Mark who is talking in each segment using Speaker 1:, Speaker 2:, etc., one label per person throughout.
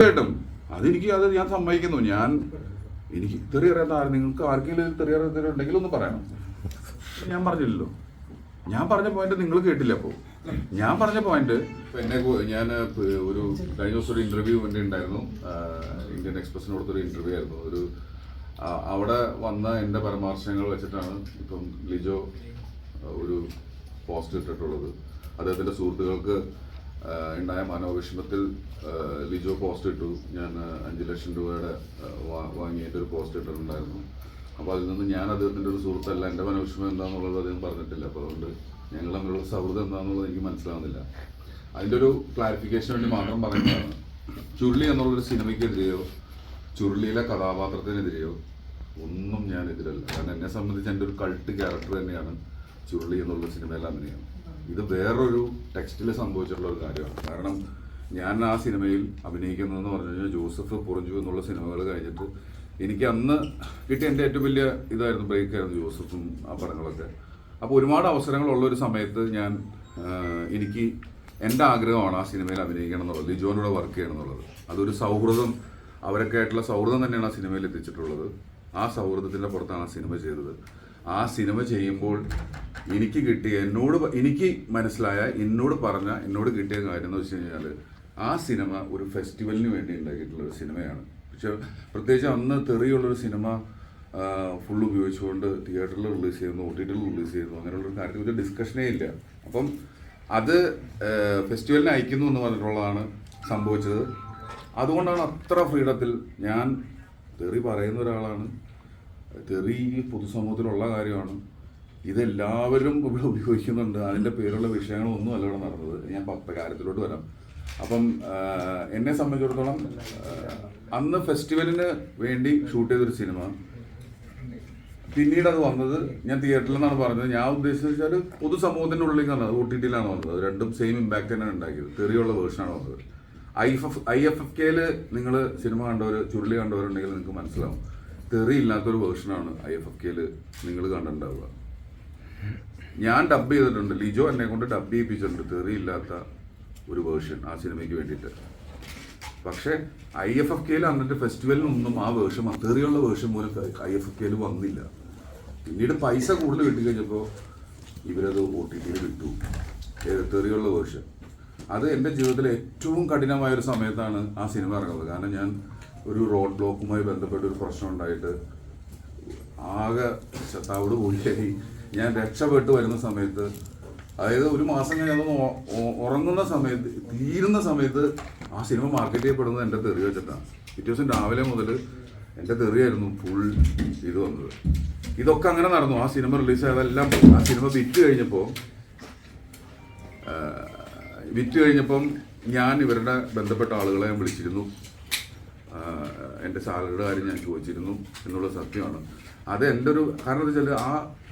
Speaker 1: തീർച്ചയായിട്ടും. അതെനിക്ക് അത് ഞാൻ സമ്മതിക്കുന്നു. ഞാൻ എനിക്ക് തെറി അറിയാത്ത ആര് നിങ്ങൾക്ക് ആർക്കെങ്കിലും തെറി അറിയാത്തവരുണ്ടെങ്കിൽ ഒന്ന് പറയണം. ഞാൻ പറഞ്ഞില്ലല്ലോ. ഞാൻ പറഞ്ഞ പോയിന്റ് നിങ്ങൾ കേട്ടില്ല അപ്പോൾ ഞാൻ പറഞ്ഞ പോയിന്റ് എന്നെ ഞാൻ ഒരു കഴിഞ്ഞ ദിവസം ഒരു ഇന്റർവ്യൂ വേണ്ടി ഉണ്ടായിരുന്നു. ഇന്ത്യൻ എക്സ്പ്രസിന് കൊടുത്തൊരു ഇന്റർവ്യൂ ആയിരുന്നു. ഒരു അവിടെ വന്ന എന്റെ പരാമർശങ്ങൾ വെച്ചിട്ടാണ് ഇപ്പം ലിജോ ഒരു പോസ്റ്റ് ഇട്ടിട്ടുള്ളത്. അദ്ദേഹത്തിന്റെ സുഹൃത്തുക്കൾക്ക് ഉണ്ടായ മനോവിഷമത്തിൽ ലിജോ പോസ്റ്റ് ഇട്ടു. ഞാൻ അഞ്ച് ലക്ഷം രൂപയുടെ വാങ്ങിയിട്ട് ഒരു പോസ്റ്റ് ഇട്ടിട്ടുണ്ടായിരുന്നു. അപ്പോൾ അതിൽ നിന്ന് ഞാൻ അദ്ദേഹത്തിന്റെ ഒരു സുഹൃത്തല്ല. എന്റെ മനോവിഷമം എന്താണെന്നുള്ളത് അദ്ദേഹം പറഞ്ഞിട്ടില്ല. അപ്പോൾ അതുകൊണ്ട് ഞങ്ങൾ തമ്മിലുള്ള സൗഹൃദം എന്താണെന്നുള്ളത് എനിക്ക് മനസ്സിലാവുന്നില്ല. അതിന്റെ ഒരു ക്ലാരിഫിക്കേഷൻ വേണ്ടി മാത്രം പറയുന്നതാണ്. ചുരുളി എന്നുള്ളൊരു സിനിമയ്ക്കെതിരെയോ ചുരുളിയിലെ കഥാപാത്രത്തിനെതിരെയോ ഒന്നും ഞാൻ എതിരല്ല. കാരണം എന്നെ സംബന്ധിച്ച് എന്റെ ഒരു കൾട്ട് ക്യാരക്ടർ തന്നെയാണ് ചുരുളി എന്നുള്ള സിനിമയിൽ അഭിനയം. ഇത് വേറൊരു ടെക്സ്റ്റിൽ സംഭവിച്ചിട്ടുള്ള ഒരു കാര്യമാണ്. കാരണം ഞാൻ ആ സിനിമയിൽ അഭിനയിക്കുന്നതെന്ന് പറഞ്ഞു കഴിഞ്ഞാൽ ജോസഫ് പുറഞ്ചു എന്നുള്ള സിനിമകൾ കഴിഞ്ഞിട്ട് എനിക്ക് അന്ന് കിട്ടിയ എന്റെ ഏറ്റവും വലിയ ഇതായിരുന്നു ബ്രേക്ക് ആയിരുന്നു ജോസഫും ആ പടങ്ങളൊക്കെ. അപ്പോൾ ഒരുപാട് അവസരങ്ങളുള്ള ഒരു സമയത്ത് ഞാൻ എനിക്ക് എന്റെ ആഗ്രഹമാണ് ആ സിനിമയിൽ അഭിനയിക്കണം എന്നുള്ളത്. ലിജോനോട് വർക്ക് ചെയ്യണം എന്നുള്ളത് അതൊരു സൗഹൃദം അവരൊക്കെ ആയിട്ടുള്ള സൗഹൃദം തന്നെയാണ് ആ സിനിമയിൽ എത്തിച്ചിട്ടുള്ളത്. ആ സൗഹൃദത്തിന്റെ പുറത്താണ് ആ സിനിമ ചെയ്തത്. ആ സിനിമ ചെയ്യുമ്പോൾ എനിക്ക് കിട്ടിയ എന്നോട് എനിക്ക് മനസ്സിലായ എന്നോട് പറഞ്ഞ എന്നോട് കിട്ടിയ കാര്യം എന്ന് വെച്ച് കഴിഞ്ഞാൽ ആ സിനിമ ഒരു ഫെസ്റ്റിവലിന് വേണ്ടി ഉണ്ടാക്കിയിട്ടുള്ള ഒരു സിനിമയാണ്. പക്ഷെ പ്രത്യേകിച്ച് അന്ന് തെറിയുള്ളൊരു സിനിമ ഫുൾ ഉപയോഗിച്ചുകൊണ്ട് തിയേറ്ററിൽ റിലീസ് ചെയ്യുന്നു ഒ ടി ടിയിൽ റിലീസ് ചെയ്യുന്നു അങ്ങനെയുള്ളൊരു കാര്യത്തിൽ ഒരു ഡിസ്കഷനേ ഇല്ല. അപ്പം അത് ഫെസ്റ്റിവലിന് അയക്കുന്നു എന്ന് പറഞ്ഞിട്ടുള്ളതാണ് സംഭവിച്ചത്. അതുകൊണ്ടാണ് അത്ര ഫ്രീഡത്തിൽ ഞാൻ തെറി പറയുന്ന ഒരാളാണ്. തെറി പൊതുസമൂഹത്തിലുള്ള കാര്യമാണ്. ഇതെല്ലാവരും ഇവിടെ ഉപയോഗിക്കുന്നുണ്ട്. അതിന്റെ പേരുള്ള വിഷയങ്ങളൊന്നും അല്ല ഇവിടെ നടന്നത്. ഞാൻ കാര്യത്തിലോട്ട് വരാം. അപ്പം എന്നെ സംബന്ധിച്ചിടത്തോളം അന്ന് ഫെസ്റ്റിവലിന് വേണ്ടി ഷൂട്ട് ചെയ്തൊരു സിനിമ. പിന്നീട് അത് വന്നത് ഞാൻ തിയേറ്ററിൽ നിന്നാണ് പറഞ്ഞത്. ഞാൻ ഉദ്ദേശിച്ചത് വെച്ചാൽ പൊതുസമൂഹത്തിന്റെ ഉള്ളിലേക്കാണ്. ഒ ടി ടിയിലാണ് വന്നത്. രണ്ടും സെയിം ഇമ്പാക്റ്റ് തന്നെയാണ് ഉണ്ടാക്കിയത്. തെറിയുള്ള വേർഷനാണ് വന്നത്. I F F I F F കെയിൽ നിങ്ങൾ സിനിമ കണ്ടവർ ചുരുളി കണ്ടവരുണ്ടെങ്കിൽ നിങ്ങൾക്ക് മനസ്സിലാവും. തെറി ഇല്ലാത്തൊരു വേർഷനാണ് ഐ എഫ് എഫ് കെയിൽ നിങ്ങൾ കണ്ടിട്ടുണ്ടാവുക. ഞാൻ ഡബ് ചെയ്തിട്ടുണ്ട്. ലിജോ എന്നെ കൊണ്ട് ഡബ് ചെയ്യിപ്പിച്ചിട്ടുണ്ട്. തെറിയില്ലാത്ത ഒരു വേർഷൻ ആ സിനിമയ്ക്ക് വേണ്ടിയിട്ട്. പക്ഷേ ഐ എഫ് എഫ് കെയിൽ അന്നത്തെ ഫെസ്റ്റിവലിനൊന്നും ആ വേർഷൻ തെറിയുള്ള വേർഷൻ പോലും ഐ എഫ് എഫ് കെയിൽ വന്നില്ല. പിന്നീട് പൈസ കൂടുതൽ കിട്ടിക്കഴിഞ്ഞപ്പോൾ ഇവരത് ഒ ടി ടിയിൽ വിട്ടു. തെറിയുള്ള വേർഷൻ അത് എന്റെ ജീവിതത്തിലെ ഏറ്റവും കഠിനമായ ഒരു സമയത്താണ് ആ സിനിമ ഇറങ്ങുന്നത്. കാരണം ഞാൻ ഒരു റോഡ് ബ്ലോക്കുമായി ബന്ധപ്പെട്ട ഒരു പ്രശ്നം ഉണ്ടായിട്ട് ആകെ ശത്താവോട് പോയി ഞാൻ രക്ഷപ്പെട്ട് വരുന്ന സമയത്ത് അതായത് ഒരു മാസം കഴിഞ്ഞ് അതൊന്ന് ഉ- ഉ- ഉറങ്ങുന്ന സമയത്ത് തീരുന്ന സമയത്ത് ആ സിനിമ മാർക്കറ്റ് ചെയ്യപ്പെടുന്നത് എന്റെ തെറി വെച്ചിട്ടാണ്. പിറ്റേ ദിവസം രാവിലെ മുതൽ എന്റെ തെറിയായിരുന്നു ഫുൾ ഇത് വന്നത്. ഇതൊക്കെ അങ്ങനെ നടന്നു. ആ സിനിമ റിലീസ് ആയതെല്ലാം ആ സിനിമ വിറ്റ് കഴിഞ്ഞപ്പോൾ വിറ്റ് കഴിഞ്ഞപ്പം ഞാൻ ഇവരുടെ ബന്ധപ്പെട്ട ആളുകളെ ഞാൻ വിളിച്ചിരുന്നു. എന്റെ സാലറിയുടെ കാര്യം ഞാൻ ചോദിച്ചിരുന്നു എന്നുള്ള സത്യമാണ്. അത് എന്റെ ഒരു കാരണം എന്താ വെച്ചാൽ ആ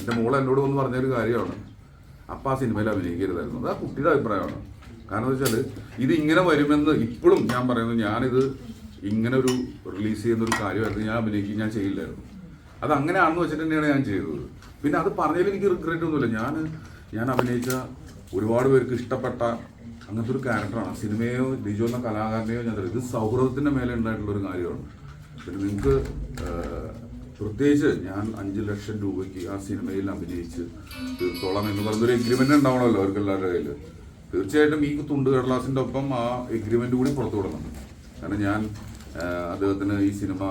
Speaker 1: എന്റെ മോൾ എന്നോട് വന്ന് പറഞ്ഞൊരു കാര്യമാണ്. അപ്പം ആ സിനിമയിൽ അഭിനയിക്കരുതായിരുന്നു. അത് ആ കുട്ടിയുടെ അഭിപ്രായമാണ്. കാരണം എന്ന് വെച്ചാൽ ഇത് ഇങ്ങനെ വരുമെന്ന് ഇപ്പോഴും ഞാൻ പറയുന്നത് ഞാനിത് ഇങ്ങനെ ഒരു റിലീസ് ചെയ്യുന്ന ഒരു കാര്യമായിരുന്നു. ഞാൻ അഭിനയിക്കും ഞാൻ ചെയ്യില്ലായിരുന്നു. അത് അങ്ങനെയാണെന്ന് വെച്ചിട്ട് തന്നെയാണ് ഞാൻ ചെയ്തത്. പിന്നെ അത് പറഞ്ഞതിൽ എനിക്ക് റിഗ്രറ്റ് ഒന്നുമില്ല. ഞാൻ ഞാൻ അഭിനയിച്ച ഒരുപാട് പേർക്ക് ഇഷ്ടപ്പെട്ട അങ്ങനത്തെ ഒരു ക്യാരക്ടറാണ് സിനിമയോ ലിജോ എന്ന കലാകാരനെയോ ഞാൻ ഇത് സൗഹൃദത്തിന്റെ മേലെ ഉണ്ടായിട്ടുള്ള ഒരു കാര്യമാണ്. പിന്നെ നിങ്ങൾക്ക് പ്രത്യേകിച്ച് ഞാൻ അഞ്ച് ലക്ഷം രൂപയ്ക്ക് ആ സിനിമയിൽ അഭിനയിച്ച് തീർത്തോളം എന്ന് പറയുന്നൊരു എഗ്രിമെന്റ് ഉണ്ടാവണമല്ലോ അവർക്ക് എല്ലാവരുടെ കയ്യിൽ തീർച്ചയായിട്ടും ഈ തുണ്ട് കടലാസിന്റെ ഒപ്പം ആ എഗ്രിമെന്റ് കൂടി പുറത്തു വിടണം. കാരണം ഞാൻ അദ്ദേഹത്തിന് ഈ സിനിമ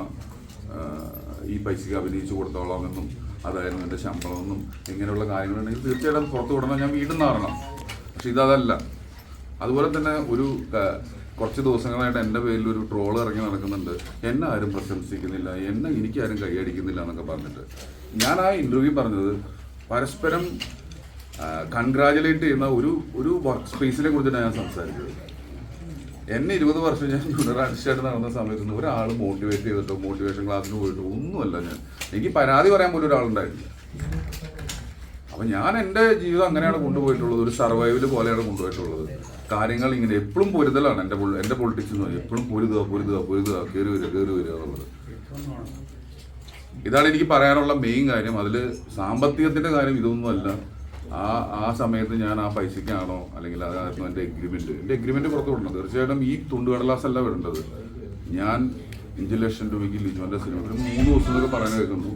Speaker 1: ഈ പൈസയ്ക്ക് അഭിനയിച്ചു കൊടുത്തോളാം എന്നും അതായിരുന്നു എന്റെ ശമ്പളമെന്നും ഇങ്ങനെയുള്ള കാര്യങ്ങളുണ്ടെങ്കിൽ തീർച്ചയായിട്ടും പുറത്തു വിടണം. ഞാൻ വീണ്ടും നാറണം പക്ഷെ ഇതല്ല. അതുപോലെ തന്നെ ഒരു കുറച്ച് ദിവസങ്ങളായിട്ട് എന്റെ പേരിൽ ഒരു ട്രോൾ ഇറങ്ങി നടക്കുന്നുണ്ട്. എന്നെ ആരും പ്രശംസിക്കുന്നില്ല. എന്നെ എനിക്കാരും കൈയടിക്കുന്നില്ല എന്നൊക്കെ പറഞ്ഞിട്ട്. ഞാൻ ആ ഇന്റർവ്യൂ പറഞ്ഞത് പരസ്പരം കൺഗ്രാജുലേറ്റ് ചെയ്യുന്ന ഒരു ഒരു വർക്ക് സ്പേസിനെ കുറിച്ചിട്ടാണ് ഞാൻ സംസാരിച്ചത്. എന്നെ ഇരുപത് വർഷം ഞാൻ ആർട്ടിസ്റ്റായിട്ട് നടന്ന സമയത്ത് ഒരാൾ മോട്ടിവേറ്റ് ചെയ്തിട്ടോ മോട്ടിവേഷൻ ക്ലാസ്സിന് പോയിട്ടോ ഒന്നുമല്ല ഞാൻ. എനിക്ക് പരാതി പറയാൻ പോലും ഒരാളുണ്ടായിട്ടില്ല. അപ്പൊ ഞാൻ എന്റെ ജീവിതം അങ്ങനെയാണ് കൊണ്ടുപോയിട്ടുള്ളത്. ഒരു സർവൈവൽ പോലെയാണ് കൊണ്ടുപോയിട്ടുള്ളത്. കാര്യങ്ങൾ ഇങ്ങനെ എപ്പോഴും പൊരുതലാണ് എന്റെ എന്റെ പൊളിറ്റിക്സ് എന്ന് എപ്പോഴും പൊരുതുക പൊരുതുക പൊരുതുക കയറി വരിക കയറി വരിക എന്നുള്ളത് ഇതാണ് എനിക്ക് പറയാനുള്ള മെയിൻ കാര്യം. അതിൽ സാമ്പത്തികത്തിന്റെ കാര്യം ഇതൊന്നുമല്ല ആ ആ സമയത്ത് ഞാൻ ആ പൈസക്കാണോ അല്ലെങ്കിൽ അതായിരുന്നു എന്റെ എഗ്രിമെന്റ് എന്റെ എഗ്രിമെന്റ് പുറത്തു വിടണം. തീർച്ചയായിട്ടും ഈ തുണ്ടുകടലാസ് അല്ല വിടേണ്ടത്. ഞാൻ അഞ്ച് ലക്ഷം രൂപയ്ക്ക് ലിജോന്റെ സിനിമ ഒരു മൂന്ന് ദിവസം എന്നൊക്കെ പറയാൻ കേൾക്കുന്നു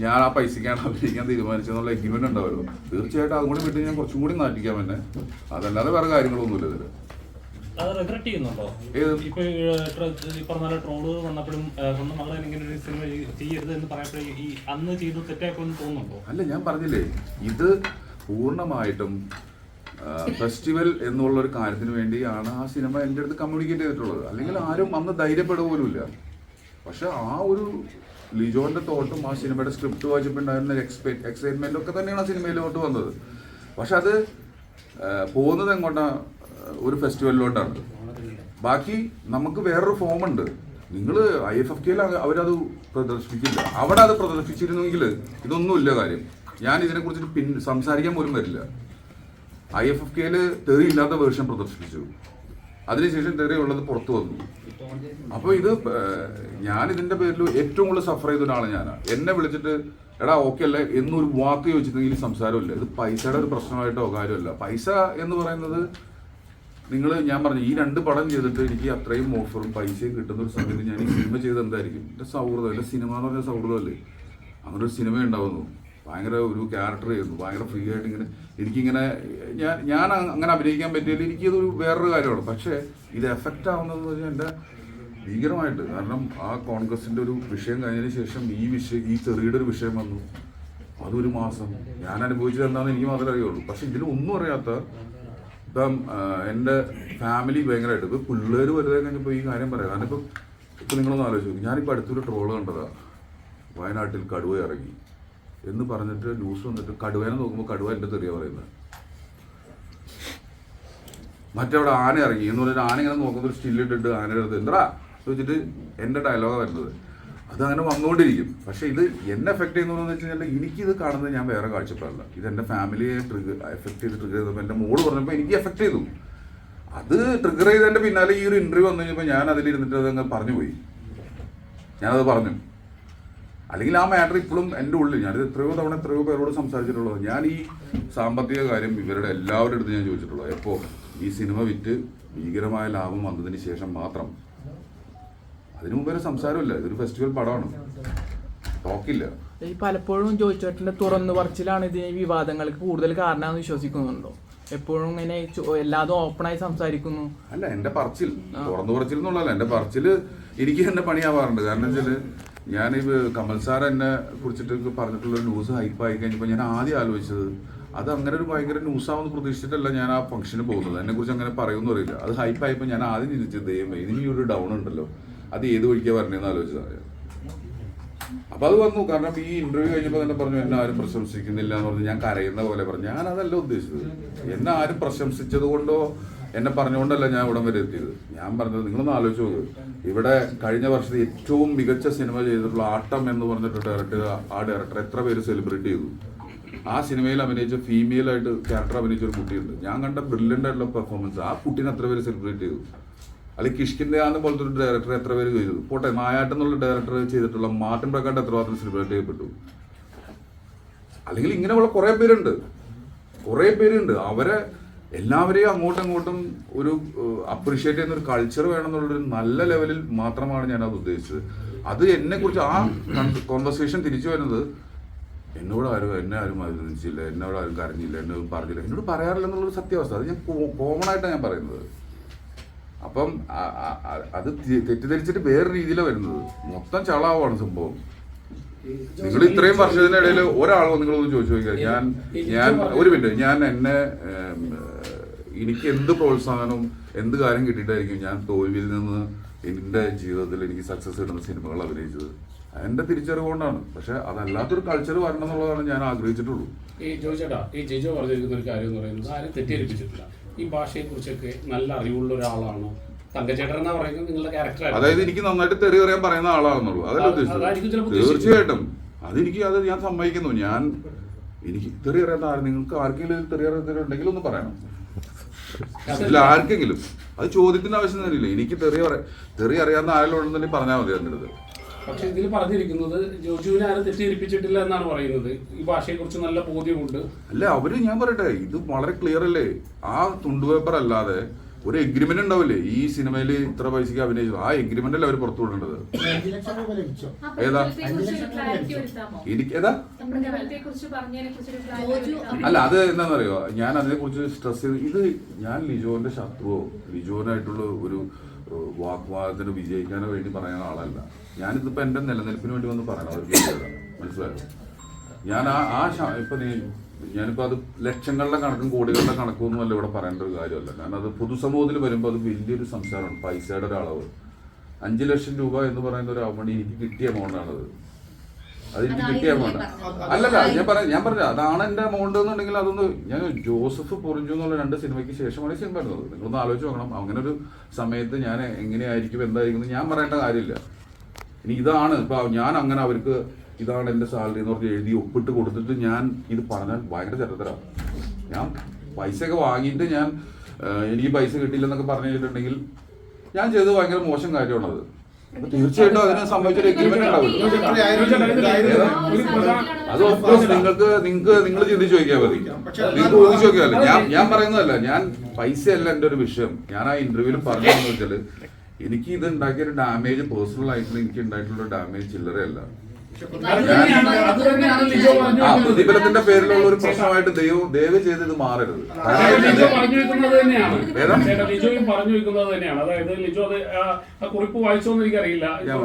Speaker 1: ഞാൻ ആ പൈസക്കാണ് അഭിനയിക്കാൻ തീരുമാനിച്ചെന്നുള്ള എഗ്രിമെന്റ് ഉണ്ടാവുമല്ലോ. തീർച്ചയായിട്ടും അതും കൂടി വിട്ട് ഞാൻ കുറച്ചും കൂടി നാട്ടിക്കാം എന്നെ. അതല്ലാതെ വേറെ കാര്യങ്ങളൊന്നുമില്ല ഇതിൽ
Speaker 2: അത് റിഗ്രറ്റ് ചെയ്യുന്നുണ്ടോ? ഇപ്പൊ ഈ, ട്ര- ഈ പറഞ്ഞ പോലെ ട്രോൾ വന്നപ്പോഴും ആ, മകളെ ഇങ്ങനെ ഒരു സിനിമ ചെയ്യരുത് എന്ന് പറയപ്പോഴേ ഈ അന്ന് ചെയ്ത് തെറ്റായിപ്പോന്ന് തോന്നുന്നുണ്ടോ?
Speaker 1: അല്ല ഞാൻ പറഞ്ഞില്ലേ ഇത് പൂർണമായിട്ടും ഫെസ്റ്റിവൽ എന്നുള്ള ഒരു കാര്യത്തിന് വേണ്ടിയാണ് ആ സിനിമ എന്റെ അടുത്ത് കമ്മ്യൂണിക്കേറ്റ് ചെയ്തിട്ടുള്ളത്. അല്ലെങ്കിൽ ആരും അന്ന് ധൈര്യപ്പെടുക പോലുമില്ല. പക്ഷെ ആ ഒരു ലിജോന്റെ തോട്ടും ആ സിനിമയുടെ സ്ക്രിപ്റ്റ് വായിച്ചപ്പോൾ ഉണ്ടായിരുന്ന എക്സ്പെക്ട് എക്സൈറ്റ്മെന്റ് ഒക്കെ തന്നെയാണ് ആ സിനിമയിലോട്ട് വന്നത്. പക്ഷെ അത് പോകുന്നത് എങ്ങോട്ടാ? ഒരു ഫെസ്റ്റിവലിലോട്ടാണ് ബാക്കി നമുക്ക് വേറൊരു ഫോം ഉണ്ട്. നിങ്ങൾ ഐ എഫ് എഫ് കെയിൽ അവരത് പ്രദർശിപ്പിക്കില്ല അവിടെ അത് പ്രദർശിപ്പിച്ചിരുന്നെങ്കിൽ ഇതൊന്നുമില്ല കാര്യം. ഞാൻ ഇതിനെക്കുറിച്ച് പിൻ സംസാരിക്കാൻ പോലും വരില്ല. ഐ എഫ് എഫ് കെയിൽ തെറി ഇല്ലാത്ത വേർഷൻ പ്രദർശിപ്പിച്ചു. അതിനുശേഷം തെറി ഉള്ളത് പുറത്തു വന്നു. അപ്പോൾ ഇത് ഞാൻ ഇതിന്റെ പേരിൽ ഏറ്റവും കൂടുതൽ സഫർ ചെയ്ത ഒരാളാണ് ഞാൻ എന്നെ വിളിച്ചിട്ട് എടാ ഓക്കെ അല്ലേ? എന്നൊരു വാക്ക് ചോദിച്ചിട്ടുണ്ടെങ്കിൽ സംസാരമില്ല. ഇത് പൈസയുടെ ഒരു പ്രശ്നമായിട്ടോ കാര്യമല്ല. പൈസ എന്ന് പറയുന്നത് നിങ്ങൾ ഞാൻ പറഞ്ഞു ഈ രണ്ട് പടം ചെയ്തിട്ട് എനിക്ക് അത്രയും ഓഫറും പൈസയും കിട്ടുന്ന ഒരു സമയത്ത് ഞാൻ ഈ സിനിമ ചെയ്ത് എന്തായിരിക്കും? എന്റെ സൗഹൃദം എന്റെ സിനിമ എന്ന് പറഞ്ഞ സൗഹൃദമല്ലേ അങ്ങനെ ഒരു സിനിമ ഉണ്ടാവുന്നു. ഭയങ്കര ഒരു ക്യാരക്ടർ ആയിരുന്നു. ഭയങ്കര ഫ്രീ ആയിട്ട് ഇങ്ങനെ എനിക്കിങ്ങനെ ഞാൻ ഞാൻ അങ്ങനെ അഭിനയിക്കാൻ പറ്റിയില്ല. എനിക്കതൊരു വേറൊരു കാര്യമാണ്. പക്ഷേ ഇത് എഫക്റ്റ് ആവുന്നതെന്ന് പറഞ്ഞാൽ എന്റെ ഭീകരമായിട്ട്. കാരണം ആ കോൺഗ്രസിന്റെ ഒരു വിഷയം കഴിഞ്ഞതിന് ശേഷം ഈ വിഷയം ഈ ചെറിയുടെ ഒരു വിഷയം വന്നു. അതൊരു മാസം. ഞാൻ അനുഭവിച്ചത് എന്താണെന്ന് എനിക്ക് മാത്രമേ അറിയുള്ളൂ. പക്ഷെ ഇതിൽ ഒന്നും അറിയാത്ത ഇപ്പം എന്റെ ഫാമിലി ഭയങ്കരമായിട്ട്. ഇപ്പം പിള്ളേർ വലുതായി കഴിഞ്ഞപ്പോൾ ഈ കാര്യം പറയാം. കാരണം ഇപ്പം ഇപ്പം നിങ്ങളൊന്ന് ആലോചിച്ചു ഞാനിപ്പോൾ അടുത്തൊരു ട്രോൾ കണ്ടതാണ് വയനാട്ടിൽ കടുവ ഇറങ്ങി. എന്ന് പറഞ്ഞിട്ട് ന്യൂസ് വന്നിട്ട് കടുവേനെ നോക്കുമ്പോൾ കടുവ എന്റെ തെറിയ പറയുന്നത്. മറ്റവിടെ ആന ഇറങ്ങി. എന്ന് പറഞ്ഞിട്ട് ആന ഇങ്ങനെ നോക്കുന്ന ഒരു സ്റ്റില്ലിട്ടിട്ട് ആനയുടെ അടുത്ത് എന്താ ചോദിച്ചിട്ട് എന്റെ ഡയലോഗാണ് വരുന്നത്. അത് അങ്ങനെ വന്നുകൊണ്ടിരിക്കും. പക്ഷേ ഇത് എന്നെ എഫക്ട് ചെയ്യുന്നതെന്ന് വെച്ച് കഴിഞ്ഞാൽ എനിക്കിത് കാണുന്നത് ഞാൻ വേറെ കാഴ്ചപ്പാടില്ല ഇത് എന്റെ ഫാമിലിയെ ട്രിഗർ എഫക്ട് ചെയ്ത് ട്രിഗർ ചെയ്തപ്പോൾ എന്റെ മോൾ പറഞ്ഞപ്പോൾ എനിക്ക് എഫക്ട് ചെയ്തു. അത് ട്രിഗർ ചെയ്തതിന്റെ പിന്നാലെ ഈ ഒരു ഇന്റർവ്യൂ വന്നു കഴിഞ്ഞപ്പോൾ ഞാൻ അതിലിരുന്നിട്ട് അതങ്ങ് പറഞ്ഞു പോയി ഞാനത് പറഞ്ഞു. അല്ലെങ്കിൽ ആ മാറ്റർ ഇപ്പോഴും എന്റെ ഉള്ളിൽ ഞാനിത് എത്രയോ തവണ എത്രയോ പേരോട് സംസാരിച്ചിട്ടുള്ളത്. ഞാൻ ഈ സാമ്പത്തിക കാര്യം ഇവരുടെ എല്ലാവരുടെ അടുത്ത് ഞാൻ ചോദിച്ചിട്ടുള്ളത്. എപ്പോൾ ഈ സിനിമ വിറ്റ് ഭീകരമായ ലാഭം വന്നതിന് ശേഷം മാത്രം. അതിനു മുമ്പ് ഒരു സംസാരമില്ല. ഇതൊരു ഫെസ്റ്റിവൽ പടമാണ്. ടോക്കില്ല
Speaker 3: ഈ പലപ്പോഴും ജോയിച്ചേട്ടന്റെ തുറന്നു പറച്ചിലാണ് ഇതിന് ഈ വിവാദങ്ങൾക്ക് കൂടുതൽ കാരണമാണെന്ന് വിശ്വസിക്കുന്നുണ്ടോ? എപ്പോഴും ഇങ്ങനെ എല്ലാതും ഓപ്പണായി സംസാരിക്കുന്നു.
Speaker 1: അല്ല എന്റെ പറച്ചിൽ. തുറന്നു പറച്ചിൽ എന്നുള്ളതല്ല എന്റെ പറച്ചിൽ എനിക്ക് തന്നെ പണിയാവാറുണ്ട്. കാരണം വെച്ചാൽ ഞാൻ ഇത് കമൽ സാർ എന്നെ കുറിച്ചിട്ട് പറഞ്ഞിട്ടുള്ള ന്യൂസ് ഹൈപ്പ് ആയി കഴിഞ്ഞപ്പോൾ ഞാൻ ആദ്യം ആലോചിച്ചത് അത് അങ്ങനെ ഒരു ഭയങ്കര ന്യൂസാവെന്ന് പ്രതീക്ഷിച്ചിട്ടല്ല ഞാൻ ആ ഫംഗ്ഷന് പോകുന്നത്. എന്നെ കുറിച്ച് അങ്ങനെ പറയുമെന്ന് അറിയില്ല. അത് ഹൈപ്പ് ഹൈപ്പായപ്പോൾ ഞാൻ ആദ്യം ചിന്തിച്ചത് ദൈവമേ ഇനി ഒരു ഡൗൺ ഉണ്ടല്ലോ. അത് ഏത് വഴിക്കാ വരണേന്ന് ആലോചിച്ചതാണ് അപ്പൊ അത് വന്നു. കാരണം ഈ ഇന്റർവ്യൂ കഴിഞ്ഞപ്പോൾ തന്നെ പറഞ്ഞു എന്നെ ആരും പ്രശംസിക്കുന്നില്ല എന്ന് പറഞ്ഞു ഞാൻ കരയുന്ന പോലെ പറഞ്ഞു. ഞാൻ അതല്ല ഉദ്ദേശിച്ചത്. എന്നെ ആരും പ്രശംസിച്ചത് കൊണ്ടോ എന്നെ പറഞ്ഞുകൊണ്ടല്ല ഞാൻ ഇവിടം വരെ എത്തിയത്. ഞാൻ പറഞ്ഞത് നിങ്ങളൊന്ന് ആലോചിച്ച് നോക്ക്. ഇവിടെ കഴിഞ്ഞ വർഷത്തെ ഏറ്റവും മികച്ച സിനിമ ചെയ്തിട്ടുള്ള ആട്ടം എന്ന് പറഞ്ഞിട്ട് ഡയറക്ടർ ആ ഡയറക്ടർ എത്ര പേര് സെലിബ്രേറ്റ് ചെയ്തു? ആ സിനിമയിൽ അഭിനയിച്ച ഫീമെയിൽ ആയിട്ട് ക്യാരക്ടർ അഭിനയിച്ച ഒരു കുട്ടിയുണ്ട്. ഞാൻ കണ്ട ബ്രില്യന്റ് ആയിട്ടുള്ള പെർഫോമൻസ് ആ കുട്ടീനെ എത്ര പേര് സെലിബ്രേറ്റ് ചെയ്തു? അല്ലെങ്കിൽ കിഷ്കിന്റെ ആന്ന് പോലത്തെ ഒരു ഡയറക്ടർ എത്ര പേര് ചെയ്തു? പോട്ടെ മായാട്ടം എന്നുള്ള ഡയറക്ടർ ചെയ്തിട്ടുള്ള മാർട്ടിൻ പ്രക്കാട്ട് എത്രമാത്രം സെലിബ്രേറ്റ് ചെയ്യപ്പെട്ടു? അല്ലെങ്കിൽ ഇങ്ങനെയുള്ള കുറേ പേരുണ്ട്. കുറേ പേരുണ്ട്. അവരെ എല്ലാവരെയും അങ്ങോട്ടും ഇങ്ങോട്ടും ഒരു അപ്രീഷിയേറ്റ് ചെയ്യുന്ന ഒരു കൾച്ചർ വേണമെന്നുള്ളൊരു നല്ല ലെവലിൽ മാത്രമാണ് ഞാൻ അത് ഉദ്ദേശിച്ചത്. അത് എന്നെ കുറിച്ച് ആ കോൺവെർസേഷൻ തിരിച്ചു വരുന്നത് എന്നോട് ആരും എന്നെ ആരും അഭിനന്ദിച്ചില്ല എന്നോട് ആരും കരഞ്ഞില്ല എന്നോട് പറഞ്ഞില്ല എന്നോട് പറയാറില്ല എന്നുള്ളൊരു സത്യാവസ്ഥ. അത് ഞാൻ കോമൺ ആയിട്ടാണ് ഞാൻ പറയുന്നത്. അപ്പം അത് തെറ്റിദ്ധരിച്ചിട്ട് വേറെ രീതിയിലാണ് വരുന്നത്. മൊത്തം ചളാവാണ് സംഭവം. നിങ്ങൾ ഇത്രയും വർഷത്തിനിടയിൽ ഒരാൾ നിങ്ങളൊന്ന് ചോദിച്ചു നോക്കിയാൽ ഞാൻ ഞാൻ ഒരു മിനിറ്റ്. ഞാൻ എന്നെ എനിക്ക് എന്ത് പ്രോത്സാഹനവും എന്ത് കാര്യം കിട്ടിയിട്ടായിരിക്കും ഞാൻ തോൽവിയിൽ നിന്ന് എന്റെ ജീവിതത്തിൽ എനിക്ക് സക്സസ് കിട്ടുന്ന സിനിമകൾ അഭിനയിച്ചത്? എന്റെ തിരിച്ചറിവ് കൊണ്ടാണ്. പക്ഷെ അതല്ലാത്തൊരു കൾച്ചർ വരണം എന്നുള്ളതാണ് ഞാൻ ആഗ്രഹിച്ചിട്ടുള്ളൂ.
Speaker 4: ഈ ജോയിച്ചേട്ടാ ഈ ജിജോ പറഞ്ഞിരിക്കുന്ന ഒരു കാര്യം എന്ന് പറയുന്നത് ആരും തെറ്റിദ്ധരിപ്പിച്ചിട്ടില്ല. ഈ ഭാഷയെ കുറിച്ചൊക്കെ നല്ല അറിവുള്ള ഒരാളാണോ. തങ്കച്ചേട്ടൻ എന്നാ പറയുന്നത് നിങ്ങളുടെ ക്യാരക്ടർ
Speaker 1: അതായത് എനിക്ക് നന്നായിട്ട് തെറി പറയാൻ പറയുന്ന ആളാണെന്നുള്ളൂ. അതല്ല ഉദ്ദേശിച്ചത്. തീർച്ചയായിട്ടും. അതെനിക്ക് അത് ഞാൻ സമ്മതിക്കുന്നു. ഞാൻ എനിക്ക് തെറി അറിയാത്ത ആരും നിങ്ങൾക്ക് ആർക്കെങ്കിലും തെറി അറിയാത്തവരുണ്ടെങ്കിൽ ഒന്ന് പറയണം. ഇതിൽ ആർക്കെങ്കിലും? അത് ചോദ്യത്തിന്റെ ആവശ്യം തന്നെയില്ല എനിക്ക് തെറി പറയാം തെറി അറിയാവുന്ന ആരെങ്കിലും പറഞ്ഞാൽ മതി എന്റെ അടുത്ത്
Speaker 4: പക്ഷെ ഇതിൽ പറഞ്ഞിരിക്കുന്നത് ജോജുവിനെ ആരും തെറ്റിദ്ധരിപ്പിച്ചിട്ടില്ല എന്നാണ് പറയുന്നത്. ഈ ഭാഷയെ കുറിച്ച് നല്ല ബോധ്യമുണ്ട്.
Speaker 1: അല്ല അവർ ഞാൻ പറയട്ടെ ഇത് വളരെ ക്ലിയർ അല്ലേ? ആ തുണ്ടുപേപ്പർ അല്ലാതെ ഒരു എഗ്രിമെന്റ് ഉണ്ടാവില്ലേ? ഈ സിനിമയിൽ ഇത്ര പൈസക്ക് അഭിനയിച്ചു. ആ എഗ്രിമെന്റ് അല്ലേ അവർ പുറത്തു വിടേണ്ടത്? ഏതാ? എനിക്ക് ഏതാ? അല്ല അത് എന്താണെന്നറിയോ ഞാൻ അതിനെ കുറിച്ച് സ്ട്രെസ് ചെയ്ത് ഇത് ഞാൻ ലിജോന്റെ ശത്രുവോ? ലിജോനായിട്ടുള്ള ഒരു വാഗ്വാദത്തിന് വിജയിക്കാനോ വേണ്ടി പറയുന്ന ആളല്ല. ഞാനിതിപ്പോ എന്റെ നിലനിൽപ്പിന് വേണ്ടി വന്ന് പറയണം. അവർക്ക് മനസ്സിലായോ? ഞാൻ ആ ആ ഇപ്പൊ നീ ഞാനിപ്പോ അത് ലക്ഷങ്ങളുടെ കണക്കും കോടികളുടെ കണക്കും ഒന്നും അല്ല ഇവിടെ പറയേണ്ട ഒരു കാര്യമല്ല. കാരണം അത് പൊതുസമൂഹത്തിൽ വരുമ്പോൾ അത് വലിയൊരു സംസാരമാണ് പൈസയുടെ ഒരു അളവ് അഞ്ചു ലക്ഷം രൂപ എന്ന് പറയുന്ന ഒരു അവണി എനിക്ക് കിട്ടിയ എമൗണ്ട് ആണത് അത്. എനിക്ക് കിട്ടിയ എമൗണ്ട് അല്ലല്ല ഞാൻ പറയാം ഞാൻ പറഞ്ഞ അതാണ് എന്റെ എമൗണ്ട് എന്നുണ്ടെങ്കിൽ അതൊന്ന് ഞാൻ ജോസഫ് പൊറിഞ്ചു എന്നുള്ള രണ്ട് സിനിമയ്ക്ക് ശേഷമാണ് സിനിമ വരുന്നത്. നിങ്ങളൊന്ന് ആലോചിച്ച് നോക്കണം. അങ്ങനെ ഒരു സമയത്ത് ഞാൻ എങ്ങനെയായിരിക്കും എന്തായിരിക്കും ഞാൻ പറയേണ്ട കാര്യമില്ല. ഇനി ഇതാണ് ഇപ്പൊ ഞാൻ അങ്ങനെ അവർക്ക് ഇതാണ് എന്റെ സാലറി എന്ന് പറഞ്ഞ് എഴുതി ഒപ്പിട്ട് കൊടുത്തിട്ട് ഞാൻ ഇത് പറഞ്ഞാൽ ഭയങ്കര ചരിത്രമാണ് ഞാൻ പൈസയൊക്കെ വാങ്ങിയിട്ട് ഞാൻ എനിക്ക് പൈസ കിട്ടിയില്ലെന്നൊക്കെ പറഞ്ഞു കഴിഞ്ഞിട്ടുണ്ടെങ്കിൽ ഞാൻ ചെയ്തത് ഭയങ്കര മോശം കാര്യമാണത്. അപ്പൊ തീർച്ചയായിട്ടും അതിനെ സംബന്ധിച്ചൊരു എഗ്രിമെന്റ് ഉണ്ടാവില്ല. അത് ഓഫ്കോഴ്സ് നിങ്ങൾക്ക് നിങ്ങൾക്ക് നിങ്ങൾ ചിന്തിച്ചു നോക്കിയാൽ മതി. നിങ്ങൾക്ക് ചോദിച്ചു നോക്കിയാൽ ഞാൻ ഞാൻ പറയുന്നതല്ല ഞാൻ പൈസയല്ല എന്റെ ഒരു വിഷയം. ഞാൻ ആ ഇന്റർവ്യൂവിൽ പറഞ്ഞതെന്ന് വെച്ചാൽ എനിക്ക് ഇത് ഉണ്ടാക്കിയ ഒരു ഡാമേജ് പേഴ്സണൽ ആയിട്ടുള്ള എനിക്ക് ഉണ്ടായിട്ടുള്ള ഡാമേജ് ചില്ലറയല്ല. പ്രതിഫലത്തിന്റെ പേരിലുള്ള ഒരു പ്രശ്നമായിട്ട് ദൈവം ദയവ് ചെയ്ത് ഇത് മാറരുത്.
Speaker 4: പറഞ്ഞു വെക്കുന്നത് തന്നെയാണ്. ലിജോയും പറഞ്ഞു വെക്കുന്നത് തന്നെയാണ്. അതായത് ലിജോ അത് ആ, കുറിപ്പ് വായിച്ചോന്ന് എനിക്കറിയില്ല.
Speaker 1: ഞാൻ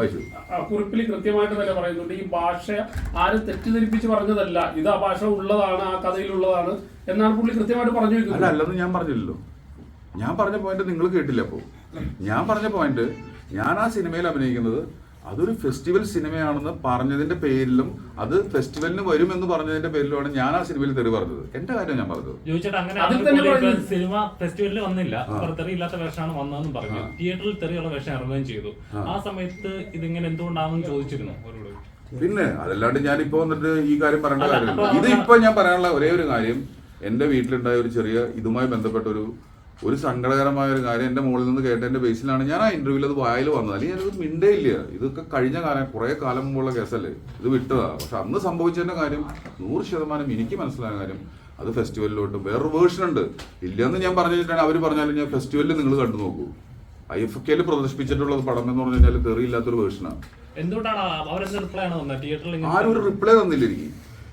Speaker 4: ആ കുറിപ്പിൽ കൃത്യമായിട്ട് തന്നെ പറയുന്നുണ്ട് ഈ ഭാഷ ആരും തെറ്റിദ്ധരിപ്പിച്ച് പറഞ്ഞതല്ല. ഇത് ആ ഭാഷ ഉള്ളതാണ് ആ കഥയിലുള്ളതാണ് എന്നാണ് പുള്ളി കൃത്യമായിട്ട് പറഞ്ഞു വെക്കുന്നത്.
Speaker 1: അല്ലെന്ന് ഞാൻ പറഞ്ഞില്ലല്ലോ. ഞാൻ പറഞ്ഞ പോയിന്റ് നിങ്ങൾ കേട്ടില്ല അപ്പോൾ ഞാൻ പറഞ്ഞ പോയിന്റ് ഞാൻ ആ സിനിമയിൽ അഭിനയിക്കുന്നത് അതൊരു ഫെസ്റ്റിവൽ സിനിമയാണെന്ന് പറഞ്ഞതിന്റെ പേരിലും അത് ഫെസ്റ്റിവലിന് വരും എന്ന് പറഞ്ഞതിന്റെ പേരിലുമാണ് ഞാൻ ആ സിനിമയിൽ തെറി പറഞ്ഞത്. എന്റെ കാര്യം ഞാൻ പറഞ്ഞത്.
Speaker 2: സിനിമ ഫെസ്റ്റിവലിൽ വന്നില്ല. തെറിയില്ലാത്ത ഇല്ലാത്ത വേഷമാണ് വന്നതെന്നും പറഞ്ഞു. തിയേറ്ററിൽ തെറിയുള്ള വേഷം ഇറങ്ങുകയും ചെയ്തു.
Speaker 1: ആ.
Speaker 2: സമയത്ത് ഇതിങ്ങനെ എന്തുകൊണ്ടാണെന്ന് ചോദിച്ചിരുന്നു
Speaker 1: പിന്നെ അതല്ലാണ്ട് ഞാൻ ഇപ്പൊ വന്നിട്ട് ഈ കാര്യം പറയേണ്ട കാര്യമില്ല. ഇത് ഇപ്പൊ ഞാൻ പറയാനുള്ള ഒരേ ഒരു കാര്യം എന്റെ വീട്ടിലുണ്ടായ ഒരു ചെറിയ ഇതുമായി ബന്ധപ്പെട്ട ഒരു ഒരു സങ്കടകരമായ ഒരു കാര്യം എന്റെ മുകളിൽ നിന്ന് കേട്ടതിന്റെ ബേസിലാണ്. ഞാൻ ആ ഇന്റർവ്യൂവിൽ അത് വായിൽ വന്നത്. അല്ലെങ്കിൽ ഞാനത് മിണ്ടേ ഇല്ല ഇതൊക്കെ കഴിഞ്ഞ കാലം കുറെ കാലം മുമ്പുള്ള കേസല്ലേ? ഇത് വിട്ടതാ. പക്ഷെ അന്ന് സംഭവിച്ചതിന്റെ കാര്യം നൂറ് ശതമാനം എനിക്ക് മനസ്സിലായ കാര്യം അത് ഫെസ്റ്റിവലിലോട്ട് വേറൊരു വേർഷൻ ഉണ്ട്. ഇല്ലെന്ന് ഞാൻ പറഞ്ഞിട്ടാണ് അവർ പറഞ്ഞാലും ഞാൻ ഫെസ്റ്റിവലിൽ നിങ്ങൾ കണ്ടു നോക്കൂ. ഐ എഫ് കെയിൽ പ്രദർശിപ്പിച്ചിട്ടുള്ള പടം എന്ന് പറഞ്ഞു കഴിഞ്ഞാൽ തെറിയില്ലാത്തൊരു വേർഷനാണ്
Speaker 2: എന്തുകൊണ്ടാണ്
Speaker 1: ആരും ഒരു റിപ്ലൈ തന്നില്ല എനിക്ക്.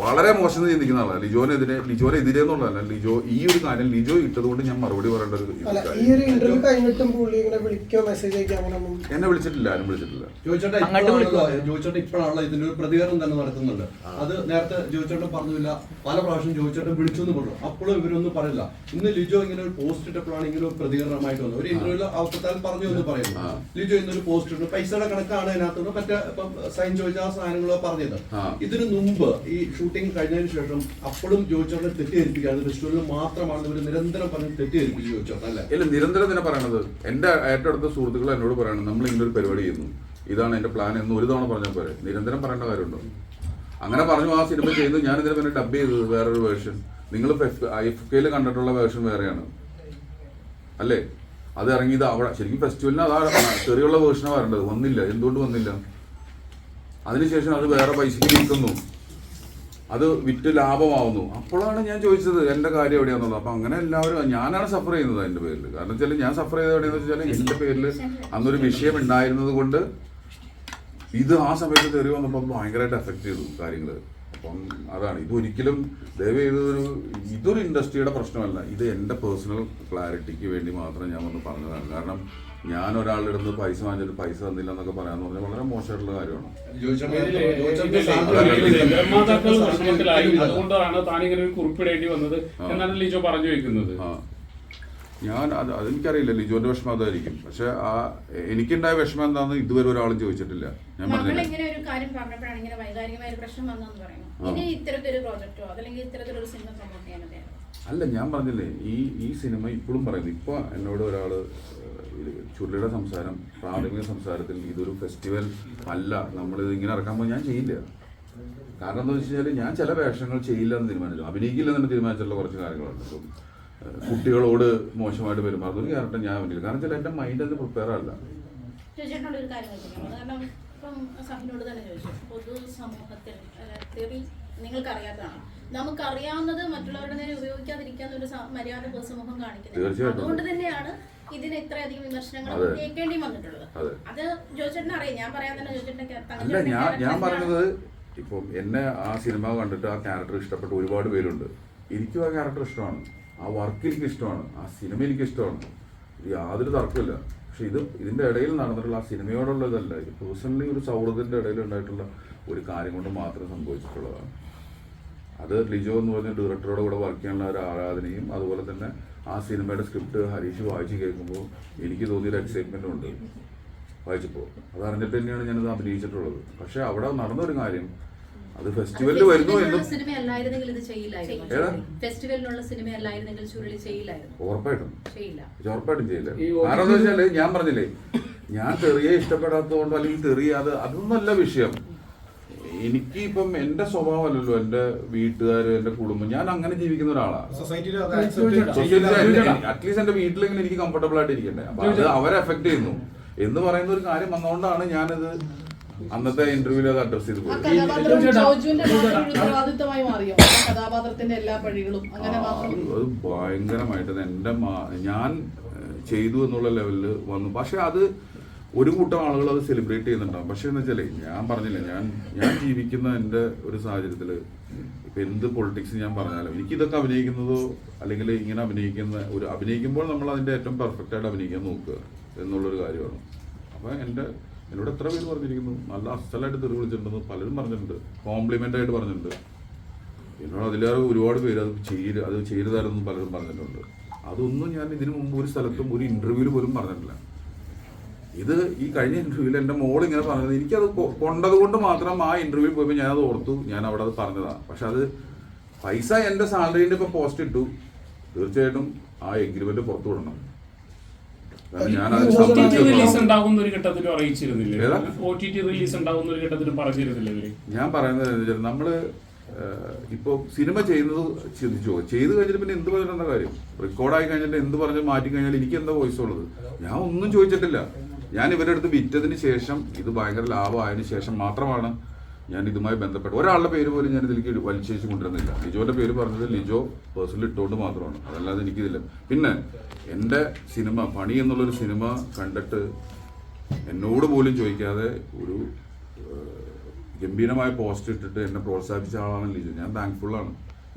Speaker 1: വളരെ മോശം ചിന്തിക്കുന്ന ആളാണ് ലിജോനെതിരെ ലിജോനെ എതിരെ എന്നുള്ളതല്ല ലിജോ ഈ ഒരു കാര്യം ലിജോ ഇട്ടതുകൊണ്ട് ഞാൻ മറുപടി പറയേണ്ട ഒരു
Speaker 5: അല്ല ഈ ഒരു ഇന്റർവ്യൂ കഴിഞ്ഞിട്ടും പുള്ളി ഇങ്ങനെ വിളിക്കോ മെസ്സേജ് അയക്കോ അങ്ങനെ
Speaker 1: എന്നെ വിളിച്ചിട്ടില്ല ആരും വിളിച്ചിട്ടില്ല.
Speaker 6: ജോയിച്ചേട്ടൻ
Speaker 3: അങ്ങോട്ട്
Speaker 6: ഇപ്പോഴാണല്ലോ. ഇതിന്റെ ഒരു പ്രതികരണം തന്നെ നടത്തുന്നുണ്ട്. അത് നേരത്തെ ജോയിച്ചോട്ടൻ പറഞ്ഞില്ല. പല പ്രാവശ്യം ജോയിച്ചോട്ടൻ വിളിച്ചു എന്ന് പറഞ്ഞു. അപ്പോഴും ഇവരൊന്നും പറയില്ല. ഇന്ന് ലിജോ ഇങ്ങനെ ഒരു പോസ്റ്റ് ഇട്ടപ്പോഴാണ് ഇങ്ങനെ ഒരു പ്രതികരണമായിട്ട് വന്നത്. ഒരു ഇന്റർവ്യൂവിൽ അവസ്ഥത്താൽ പറഞ്ഞു എന്ന് പറയുന്നു. ലിജോ ഇന്നൊരു പോസ്റ്റ് ഇട്ടു. പൈസയുടെ കണക്കാണ് അതിനകത്തുള്ള മറ്റേ സൈൻ ചോദിച്ച ആ സാധനങ്ങളോ പറഞ്ഞത്. ഇതിനു മുമ്പ് ഈ ഷൂട്ടിംഗ് കഴിഞ്ഞതിന് ശേഷം അപ്പോഴും ജോയിച്ചേട്ടനെ തെറ്റിദ്ധരിപ്പിക്കുകയാണ്. ഫെസ്റ്റിവലിൽ മാത്രമാണ് ഇവർ നിരന്തരം പറഞ്ഞ് തെറ്റിദ്ധരിപ്പിച്ചു ജോയിച്ചേട്ടൻ അല്ലേ?
Speaker 1: ഇല്ല നിരന്തരം തന്നെ പറയണത്. എന്റെ ഏറ്റവും അടുത്ത സുഹൃത്തുക്കൾ എന്നോട് പറയണം നമ്മൾ ഇങ്ങനെ ഒരു പരിപാടി ചെയ്യുന്നു. ഇതാണ് എന്റെ പ്ലാൻ എന്ന് ഒരു തവണ പറഞ്ഞാൽ പോരെ. നിരന്തരം പറയേണ്ട കാര്യമുണ്ടോ? അങ്ങനെ പറഞ്ഞു ആ സിനിമ ചെയ്യുന്നു. ഞാൻ ഇതിനെ പിന്നെ ഡബ് ചെയ്തത് വേറൊരു വേർഷൻ നിങ്ങൾ എഫ് കെയിൽ കണ്ടിട്ടുള്ള വേർഷൻ വേറെയാണ്. അല്ലേ? അത് ഇറങ്ങിയത് അവിടെ. ശരിക്കും ഫെസ്റ്റിവലിന് അതാ ചെറിയുള്ള വേർഷനാണ് വരേണ്ടത്. വന്നില്ല. എന്തുകൊണ്ട് വന്നില്ല? അതിനുശേഷം അത് വേറെ പൈസക്ക് വിൽക്കുന്നു. അത് വിറ്റ് ലാഭമാവുന്നു. അപ്പോഴാണ് ഞാൻ ചോദിച്ചത് എന്റെ കാര്യം എവിടെയാന്നുള്ളത് അപ്പൊ അങ്ങനെ എല്ലാവരും ഞാനാണ് സഫർ ചെയ്യുന്നത് എന്റെ പേരിൽ കാരണം വെച്ചാൽ ഞാൻ സഫർ ചെയ്തത് എവിടെയെന്ന് വെച്ചാൽ എന്റെ പേരിൽ അന്നൊരു വിഷയം ഉണ്ടായിരുന്നത് കൊണ്ട് ഇത് ആ സമയത്ത് തെറി വന്നപ്പോൾ ഭയങ്കരമായിട്ട് എഫക്ട് ചെയ്തു കാര്യങ്ങൾ അപ്പം അതാണ് ഇത് ഒരിക്കലും ദയവ് ചെയ്തൊരു ഇതൊരു ഇൻഡസ്ട്രിയുടെ പ്രശ്നമല്ല. ഇത് എന്റെ പേഴ്സണൽ ക്ലാരിറ്റിക്ക് വേണ്ടി മാത്രം ഞാൻ വന്ന് പറഞ്ഞതാണ്. കാരണം ഞാൻ ഒരാളുടെ അടുത്ത് പൈസ വാങ്ങിച്ചിട്ട് പൈസ തന്നില്ല എന്നൊക്കെ പറയാന്ന് പറഞ്ഞാൽ വളരെ മോശമായിട്ടുള്ള കാര്യമാണ്.
Speaker 4: നിർമ്മാതാക്കൾ. അതുകൊണ്ടാണ് ഒരു കുറിപ്പിടേണ്ടി വന്നത്. എന്നാണ് ലിജോ പറഞ്ഞു വെക്കുന്നത്.
Speaker 1: ഞാൻ അത് അതെനിക്കറിയില്ല. ലിജോന്റെ വിഷമം അതായിരിക്കും. പക്ഷെ ആ എനിക്കുണ്ടായ വിഷമം എന്താണെന്ന് ഇതുവരെ ഒരാളും ചോദിച്ചിട്ടില്ല. ഞാൻ
Speaker 7: നമ്മൾ
Speaker 1: പറഞ്ഞില്ല?
Speaker 7: ഇങ്ങനെ ഒരു കാര്യം പറഞ്ഞപ്പോഴാണ് ഇങ്ങനെ വൈകാരികമായ ഒരു പ്രശ്നം വന്നെന്ന് പറയുന്നു ഇനി ഇത്തരത്തിലൊരു പ്രോജക്റ്റോ അല്ലെങ്കിൽ ഇത്തരത്തിലൊരു സിനിമ പ്രൊമോട്ട് ചെയ്യാൻ
Speaker 1: അല്ല ഞാൻ പറഞ്ഞില്ലേ ഈ ഈ സിനിമ ഇപ്പോഴും പറയുന്നു. ഇപ്പോൾ എന്നോട് ഒരാൾ ചുള്ളിയുടെ സംസാരം പ്രാഥമിക സംസാരത്തിൽ ഇതൊരു ഫെസ്റ്റിവൽ അല്ല നമ്മളിത് ഇങ്ങനെ ഇറക്കാൻ പോയി ഞാൻ ചെയ്യില്ല. കാരണം എന്താ വെച്ച് കഴിഞ്ഞാൽ ഞാൻ ചില വേഷങ്ങൾ ചെയ്യില്ല എന്ന് തീരുമാനിച്ചു അഭിനയിക്കില്ല എന്ന് തീരുമാനിച്ചിട്ടുള്ള കുറച്ച് കാര്യങ്ങളുണ്ട്. ഇപ്പം കുട്ടികളോട് മോശമായിട്ട് പെരുമാറുന്ന ഒരു ക്യാരക്ടർ ഞാൻ അഭിനയിക്കില്ല കാരണം ചില എന്റെ മൈൻഡ് അത് പ്രിപ്പയർ അല്ല
Speaker 7: ഇപ്പം തന്നെ ചോദിച്ചു. പൊതു സമൂഹത്തിൽ നിങ്ങൾക്കറിയാത്തതാണ്. നമുക്കറിയാവുന്നത് മറ്റുള്ളവരുടെ നേരെ ഉപയോഗിക്കാതിരിക്കാന്ന് ഒരു മര്യാദ പൊതുസമൂഹം കാണിക്കുന്നത്. അതുകൊണ്ട് തന്നെയാണ് ഇതിന് ഇത്രയധികം വിമർശനങ്ങൾ. കേൾക്കേണ്ടി വന്നിട്ടുള്ളത്.
Speaker 1: അത്.
Speaker 7: ജോജേട്ടൻ അറിയാം. ഞാൻ പറയാൻ തന്നെ ജോയിച്ചേട്ടനെ
Speaker 1: ഞാൻ ഞാൻ പറഞ്ഞത് ഇപ്പം എന്നെ ആ സിനിമ കണ്ടിട്ട് ആ ക്യാരക്ടർ ഇഷ്ടപ്പെട്ട ഒരുപാട് പേരുണ്ട്. എനിക്കും ആ ക്യാരക്ടർ ഇഷ്ടമാണ്. ആ വർക്ക് എനിക്ക് ഇഷ്ടമാണ്. ആ സിനിമ എനിക്ക് ഇഷ്ടമാണ്. യാതൊരു തർക്കമില്ല പക്ഷെ ഇത് ഇതിന്റെ ഇടയിൽ നടന്നിട്ടുള്ള ആ സിനിമയോടുള്ള ഇതല്ല. ഇത് പേഴ്സണലി ഒരു സൗഹൃദത്തിന്റെ ഇടയിൽ ഉണ്ടായിട്ടുള്ള ഒരു കാര്യം കൊണ്ട് മാത്രം സംഭവിച്ചിട്ടുള്ളതാണ്. അത് ലിജോ എന്ന് പറഞ്ഞ ഡയറക്ടറോട് കൂടെ വർക്ക് ചെയ്യാനുള്ള ഒരു ആരാധനയും അതുപോലെ തന്നെ ആ സിനിമയുടെ സ്ക്രിപ്റ്റ് ഹരീഷ് വായിച്ച് കേൾക്കുമ്പോൾ എനിക്ക് തോന്നിയൊരു എക്സൈറ്റ്മെന്റ് ഉണ്ട്. വായിച്ചപ്പോൾ. അത് അറിഞ്ഞിട്ട് തന്നെയാണ് ഞാനത് അഭിനയിച്ചിട്ടുള്ളത്. പക്ഷെ അവിടെ നടന്നൊരു കാര്യം. അത് ഫെസ്റ്റിവലിൽ വരുന്നു ഉറപ്പായിട്ടും. ഉറപ്പായിട്ടും ചെയ്യില്ല. കാരണം എന്താ വെച്ചാൽ ഞാൻ പറഞ്ഞില്ലേ ഞാൻ തെറിയെ ഇഷ്ടപ്പെടാത്തതുകൊണ്ടോ അല്ലെങ്കിൽ തെറി അത് അതൊന്നല്ല വിഷയം. എനിക്ക് ഇപ്പം എന്റെ സ്വഭാവമല്ലല്ലോ എന്റെ വീട്ടുകാര് എന്റെ കുടുംബം. ഞാൻ അങ്ങനെ ജീവിക്കുന്ന ഒരാളാണ് അറ്റ്ലീസ്റ്റ് എന്റെ വീട്ടിലെങ്കിലും എനിക്ക് കംഫർട്ടബിൾ ആയിട്ട് അപ്പൊ അത് അവരെ എഫക്ട് ചെയ്യുന്നു. എന്ന് പറയുന്ന ഒരു കാര്യം വന്നുകൊണ്ടാണ് ഞാനിത് അന്നത്തെ ഇന്റർവ്യൂവിൽ അത് അഡ്രസ് ചെയ്ത് അത് ഭയങ്കരമായിട്ട് എന്റെ ഞാൻ ചെയ്തു എന്നുള്ള ലെവലിൽ വന്നു. പക്ഷെ അത് ഒരു കൂട്ടം ആളുകൾ അത് സെലിബ്രേറ്റ് ചെയ്യുന്നുണ്ടാവും. പക്ഷെ എന്ന് വെച്ചാലേ ഞാൻ പറഞ്ഞില്ല ഞാൻ ഞാൻ ജീവിക്കുന്ന എന്റെ ഒരു സാഹചര്യത്തിൽ ഇപ്പൊ എന്ത് പൊളിറ്റിക്സ് ഞാൻ പറഞ്ഞാലും എനിക്ക് ഇതൊക്കെ അഭിനയിക്കുന്നതോ അല്ലെങ്കിൽ ഇങ്ങനെ അഭിനയിക്കുന്ന ഒരു അഭിനയിക്കുമ്പോൾ നമ്മൾ അതിന്റെ ഏറ്റവും പെർഫെക്റ്റ് ആയിട്ട് അഭിനയിക്കാൻ നോക്കുക എന്നുള്ളൊരു കാര്യമാണ്. അപ്പൊ എന്റെ എന്നോട് എത്ര പേര് പറഞ്ഞിരിക്കുന്നു? നല്ല അസലായിട്ട് തെറി വിളിച്ചിട്ടുണ്ടെന്ന് പലരും പറഞ്ഞിട്ടുണ്ട്. കോംപ്ലിമെന്റ് ആയിട്ട് പറഞ്ഞിട്ടുണ്ട്. എന്നോട് അതിലേറെ ഒരുപാട് പേര് അത് ചെയ്യരുത് അത് ചെയ്യരുതായിരുന്നു പലരും പറഞ്ഞിട്ടുണ്ട്. അതൊന്നും ഞാൻ ഇതിനു മുമ്പ് ഒരു സ്ഥലത്തും ഒരു ഇന്റർവ്യൂവിൽ പോലും പറഞ്ഞിട്ടില്ല. ഇത് ഈ കഴിഞ്ഞ ഇന്റർവ്യൂവിൽ എന്റെ മോൾ ഇങ്ങനെ പറഞ്ഞത്. എനിക്കത് കൊണ്ടത് കൊണ്ട് മാത്രം ആ ഇന്റർവ്യൂവിൽ പോയപ്പോൾ ഞാനത് ഓർത്തു. ഞാൻ അവിടെ അത് പറഞ്ഞതാണ് പക്ഷെ അത് പൈസ എന്റെ സാലറീന്റെ ഇപ്പോൾ പോസ്റ്റ് ഇട്ടു. തീർച്ചയായിട്ടും ആ എഗ്രിമെന്റ് പുറത്തു വിടണം. ഞാൻ പറയുന്നത് നമ്മൾ ഇപ്പോൾ സിനിമ ചെയ്യുന്നത് ചിന്തിച്ചോ ചെയ്തു കഴിഞ്ഞിട്ട് പിന്നെ എന്ത് പറഞ്ഞിട്ടെന്താ കാര്യം? റെക്കോർഡായി കഴിഞ്ഞിട്ട് എന്ത് പറഞ്ഞ് മാറ്റി കഴിഞ്ഞാൽ എനിക്ക് എന്താ വോയിസ് ഉള്ളത്? ഞാൻ ഒന്നും ചോദിച്ചിട്ടില്ല. ഞാൻ ഇവരുടെ അടുത്ത് വിറ്റതിന് ശേഷം ഇത് ഭയങ്കര ലാഭമായതിനു ശേഷം മാത്രമാണ് ഞാൻ ഇതുമായി ബന്ധപ്പെട്ട് ഒരാളുടെ പേര് പോലും ഞാൻ ഇതിലേക്ക് വലിച്ചേച്ച് കൊണ്ടുവരുന്നില്ല. ലിജോന്റെ പേര് പറഞ്ഞത് ലിജോ പേഴ്സണലി ഇട്ടുകൊണ്ട് മാത്രമാണ്. അതല്ലാതെ എനിക്കിതില്ല. പിന്നെ എന്റെ സിനിമ പണി എന്നുള്ളൊരു സിനിമ കണ്ടിട്ട് എന്നോട് പോലും ചോദിക്കാതെ ഒരു ഗംഭീരമായ പോസ്റ്റ് ഇട്ടിട്ട് എന്നെ പ്രോത്സാഹിപ്പിച്ച ആളാണ് ലിജോ. ഞാൻ താങ്ക്ഫുള്ളാണ്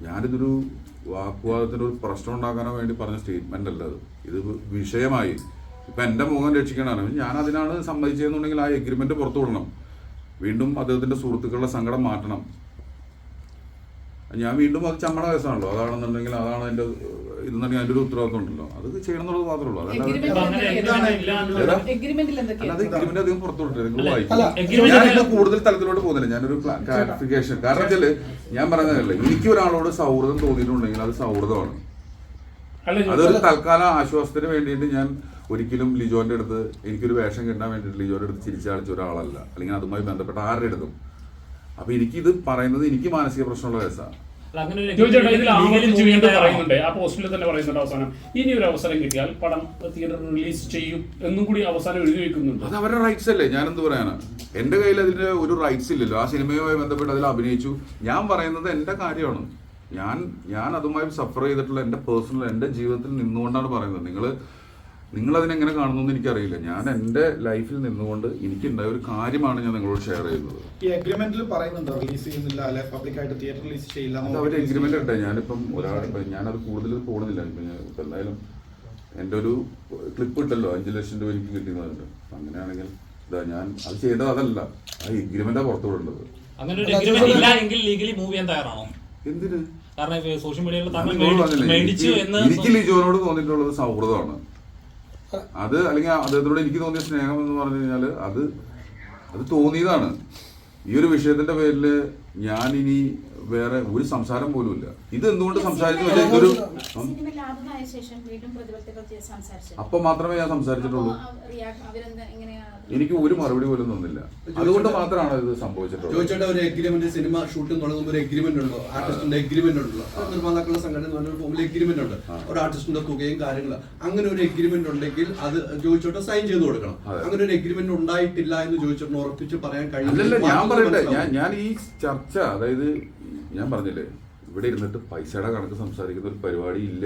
Speaker 1: ഞാനിതൊരു വാഗ്വാദത്തിന് ഒരു പ്രശ്നം ഉണ്ടാക്കാനോ വേണ്ടി പറഞ്ഞ സ്റ്റേറ്റ്മെന്റ് അല്ല ഇത് വിഷയമായി. ഇപ്പൊ എന്റെ മുഖം രക്ഷിക്കണമാണ് ഞാൻ അതിനാണ് സമ്മതിച്ചതെന്നുണ്ടെങ്കിൽ ആ എഗ്രിമെന്റ് പുറത്തു വിടണം. വീണ്ടും അദ്ദേഹത്തിന്റെ സുഹൃത്തുക്കളുടെ സങ്കടം മാറ്റണം. ഞാൻ വീണ്ടും അത് ചമ്മട കേസാണല്ലോ. അതാണെന്നുണ്ടെങ്കിൽ അതാണ് എന്റെ ഇതെന്നുണ്ടെങ്കിൽ അതിന്റെ ഒരു ഉത്തരവാദിത്വം ഉണ്ടല്ലോ. അത് ചെയ്യണം എന്നുള്ളത് മാത്രമേ ഉള്ളൂ. അല്ലാതെ എഗ്രിമെന്റ് അധികം പുറത്തു വിട്ടില്ല നിങ്ങൾ വായിക്കും. കൂടുതൽ തലത്തിലോട്ട് പോകുന്നില്ല. ഞാനൊരു ക്ലാരിഫിക്കേഷൻ കാരണം വെച്ചാൽ ഞാൻ പറയുന്നതല്ല എനിക്ക് ഒരാളോട് സൗഹൃദം തോന്നിയിട്ടുണ്ടെങ്കിൽ അത് സൗഹൃദമാണ്.
Speaker 4: അല്ല
Speaker 1: അതൊരു തൽക്കാല ആശ്വാസത്തിന് വേണ്ടിയിട്ട് ഞാൻ ഒരിക്കലും ലിജോന്റെ അടുത്ത് എനിക്കൊരു വേഷം കിട്ടാൻ വേണ്ടിയിട്ട് ലിജോന്റെ അടുത്ത് ചിരിച്ചടിച്ച ഒരാളല്ല. അല്ലെങ്കിൽ അതുമായി ബന്ധപ്പെട്ട ആരുടെ അടുത്തും. അപ്പൊ എനിക്കിത് പറയുന്നത് എനിക്ക് മാനസിക പ്രശ്നമുള്ള കേസാണ്?
Speaker 4: പറയുന്നുണ്ട്. ആ പോസ്റ്റിൽ തന്നെ പറയുന്നുണ്ട് അവസാനം. ഇനി ഒരു അവസരം കിട്ടിയാൽ പടം റിലീസ് ചെയ്യും എന്നും കൂടി അവസാനം എഴുതി വെക്കുന്നുണ്ട്.
Speaker 1: അത് അവരുടെ റൈറ്റ്സ് അല്ലേ? ഞാൻ എന്ത് പറയാനാ? എന്റെ കയ്യിൽ അതിന്റെ ഒരു റൈറ്റ്സ് ഇല്ലല്ലോ. ആ സിനിമയുമായി ബന്ധപ്പെട്ട് അതിൽ അഭിനയിച്ചു. ഞാൻ പറയുന്നത് എന്റെ കാര്യമാണ്. ഞാൻ ഞാൻ അതുമായി സഫർ ചെയ്തിട്ടുള്ള എന്റെ പേഴ്സണൽ എന്റെ ജീവിതത്തിൽ നിന്നുകൊണ്ടാണ് പറയുന്നത്. നിങ്ങൾ നിങ്ങൾ അതിനെങ്ങനെ കാണുന്നു എന്ന് എനിക്കറിയില്ല. ഞാൻ എന്റെ ലൈഫിൽ നിന്നുകൊണ്ട് എനിക്കുണ്ടായ ഒരു കാര്യമാണ് ഞാൻ നിങ്ങളോട് ഷെയർ ചെയ്യുന്നത്.
Speaker 5: ഈ അഗ്രിമെന്റിൽ പറയുന്നുണ്ടോ? റിലീസ് ചെയ്യുന്നില്ല അല്ലെ പബ്ലിക്കായിട്ട് തിയേറ്റർ റിലീസ് ചെയ്യില്ല
Speaker 1: അത് അവർ എഗ്രിമെന്റ് ഉണ്ട് ഞാനിപ്പം ഒരാൾ ഞാനത് കൂടുതൽ പോകുന്നില്ല. ഇപ്പം എന്തായാലും എന്റെ ഒരു ക്ലിപ്പ് ഇട്ടല്ലോ. അഞ്ച് ലക്ഷം രൂപ എനിക്ക് കിട്ടിയെന്നുണ്ട് അങ്ങനെയാണെങ്കിൽ ഇതാ ഞാൻ അത് ചെയ്തത് അതല്ല. ആ എഗ്രിമെന്റാണ് പുറത്തു വിടേണ്ടത്.
Speaker 2: അങ്ങനെ ഒരു എഗ്രിമെന്റ് ഇല്ല എങ്കിൽ ലീഗലി മൂവ് ചെയ്യാൻ തയ്യാറാണോ?
Speaker 1: എന്തിന്?
Speaker 2: കാരണം സോഷ്യൽ മീഡിയയിൽ
Speaker 1: എനിക്ക് ലിജോനോട് തോന്നിയിട്ടുള്ളത് സൗഹൃദമാണ്. അത് അല്ലെങ്കിൽ അദ്ദേഹത്തോട് എനിക്ക് തോന്നിയ സ്നേഹം എന്ന് പറഞ്ഞു കഴിഞ്ഞാൽ അത് അത് തോന്നിയതാണ്. ഈ ഒരു വിഷയത്തിന്റെ പേരിൽ ഞാൻ ഇനി വേറെ ഒരു സംസാരം പോലും ഇല്ല. ഇത് എന്തുകൊണ്ട് സംസാരിച്ചു ഇതൊരു അപ്പൊ മാത്രമേ ഞാൻ സംസാരിച്ചിട്ടുള്ളൂ. എനിക്ക് ഒരു മറുപടി പോലും തന്നില്ല. അതുകൊണ്ട് മാത്രമാണ് ഇത് സംഭവിച്ചിട്ടുള്ളത്.
Speaker 6: ചോദിച്ചോട്ടെ ഒരു എഗ്രിമെന്റ് സിനിമ ഷൂട്ടിംഗ് തുടങ്ങുമ്പോൾ ഒരു എഗ്രിമെന്റ് ഉണ്ടോ ആർട്ടിസ്റ്റിന്റെ എഗ്രിമെന്റ് ഉണ്ടോ നിർമ്മാതാക്കളുടെ സംഘടന എന്ന് പറഞ്ഞ ഫോമിൽ എഗ്രിമെന്റ് ഉണ്ട്. ഒരു ആർട്ടിസ്റ്റിന്റെ തുകയും കാര്യങ്ങളും. അങ്ങനെ ഒരു എഗ്രിമെന്റ് ഉണ്ടെങ്കിൽ അത് ചോദിച്ചോട്ടെ സൈൻ ചെയ്ത് കൊടുക്കണം. അങ്ങനെ ഒരു എഗ്രിമെന്റ് ഉണ്ടായിട്ടില്ല എന്ന് ചോദിച്ചോട്ട് ഉറപ്പിച്ച് പറയാൻ
Speaker 1: കഴിയില്ല. ഞാൻ പറയട്ടെ. ഞാൻ ഞാൻ ഈ ചർച്ച അതായത് ഞാൻ പറഞ്ഞില്ലേ ഇവിടെ ഇരുന്നിട്ട് പൈസയുടെ കണക്ക് സംസാരിക്കുന്ന ഒരു പരിപാടി ഇല്ല.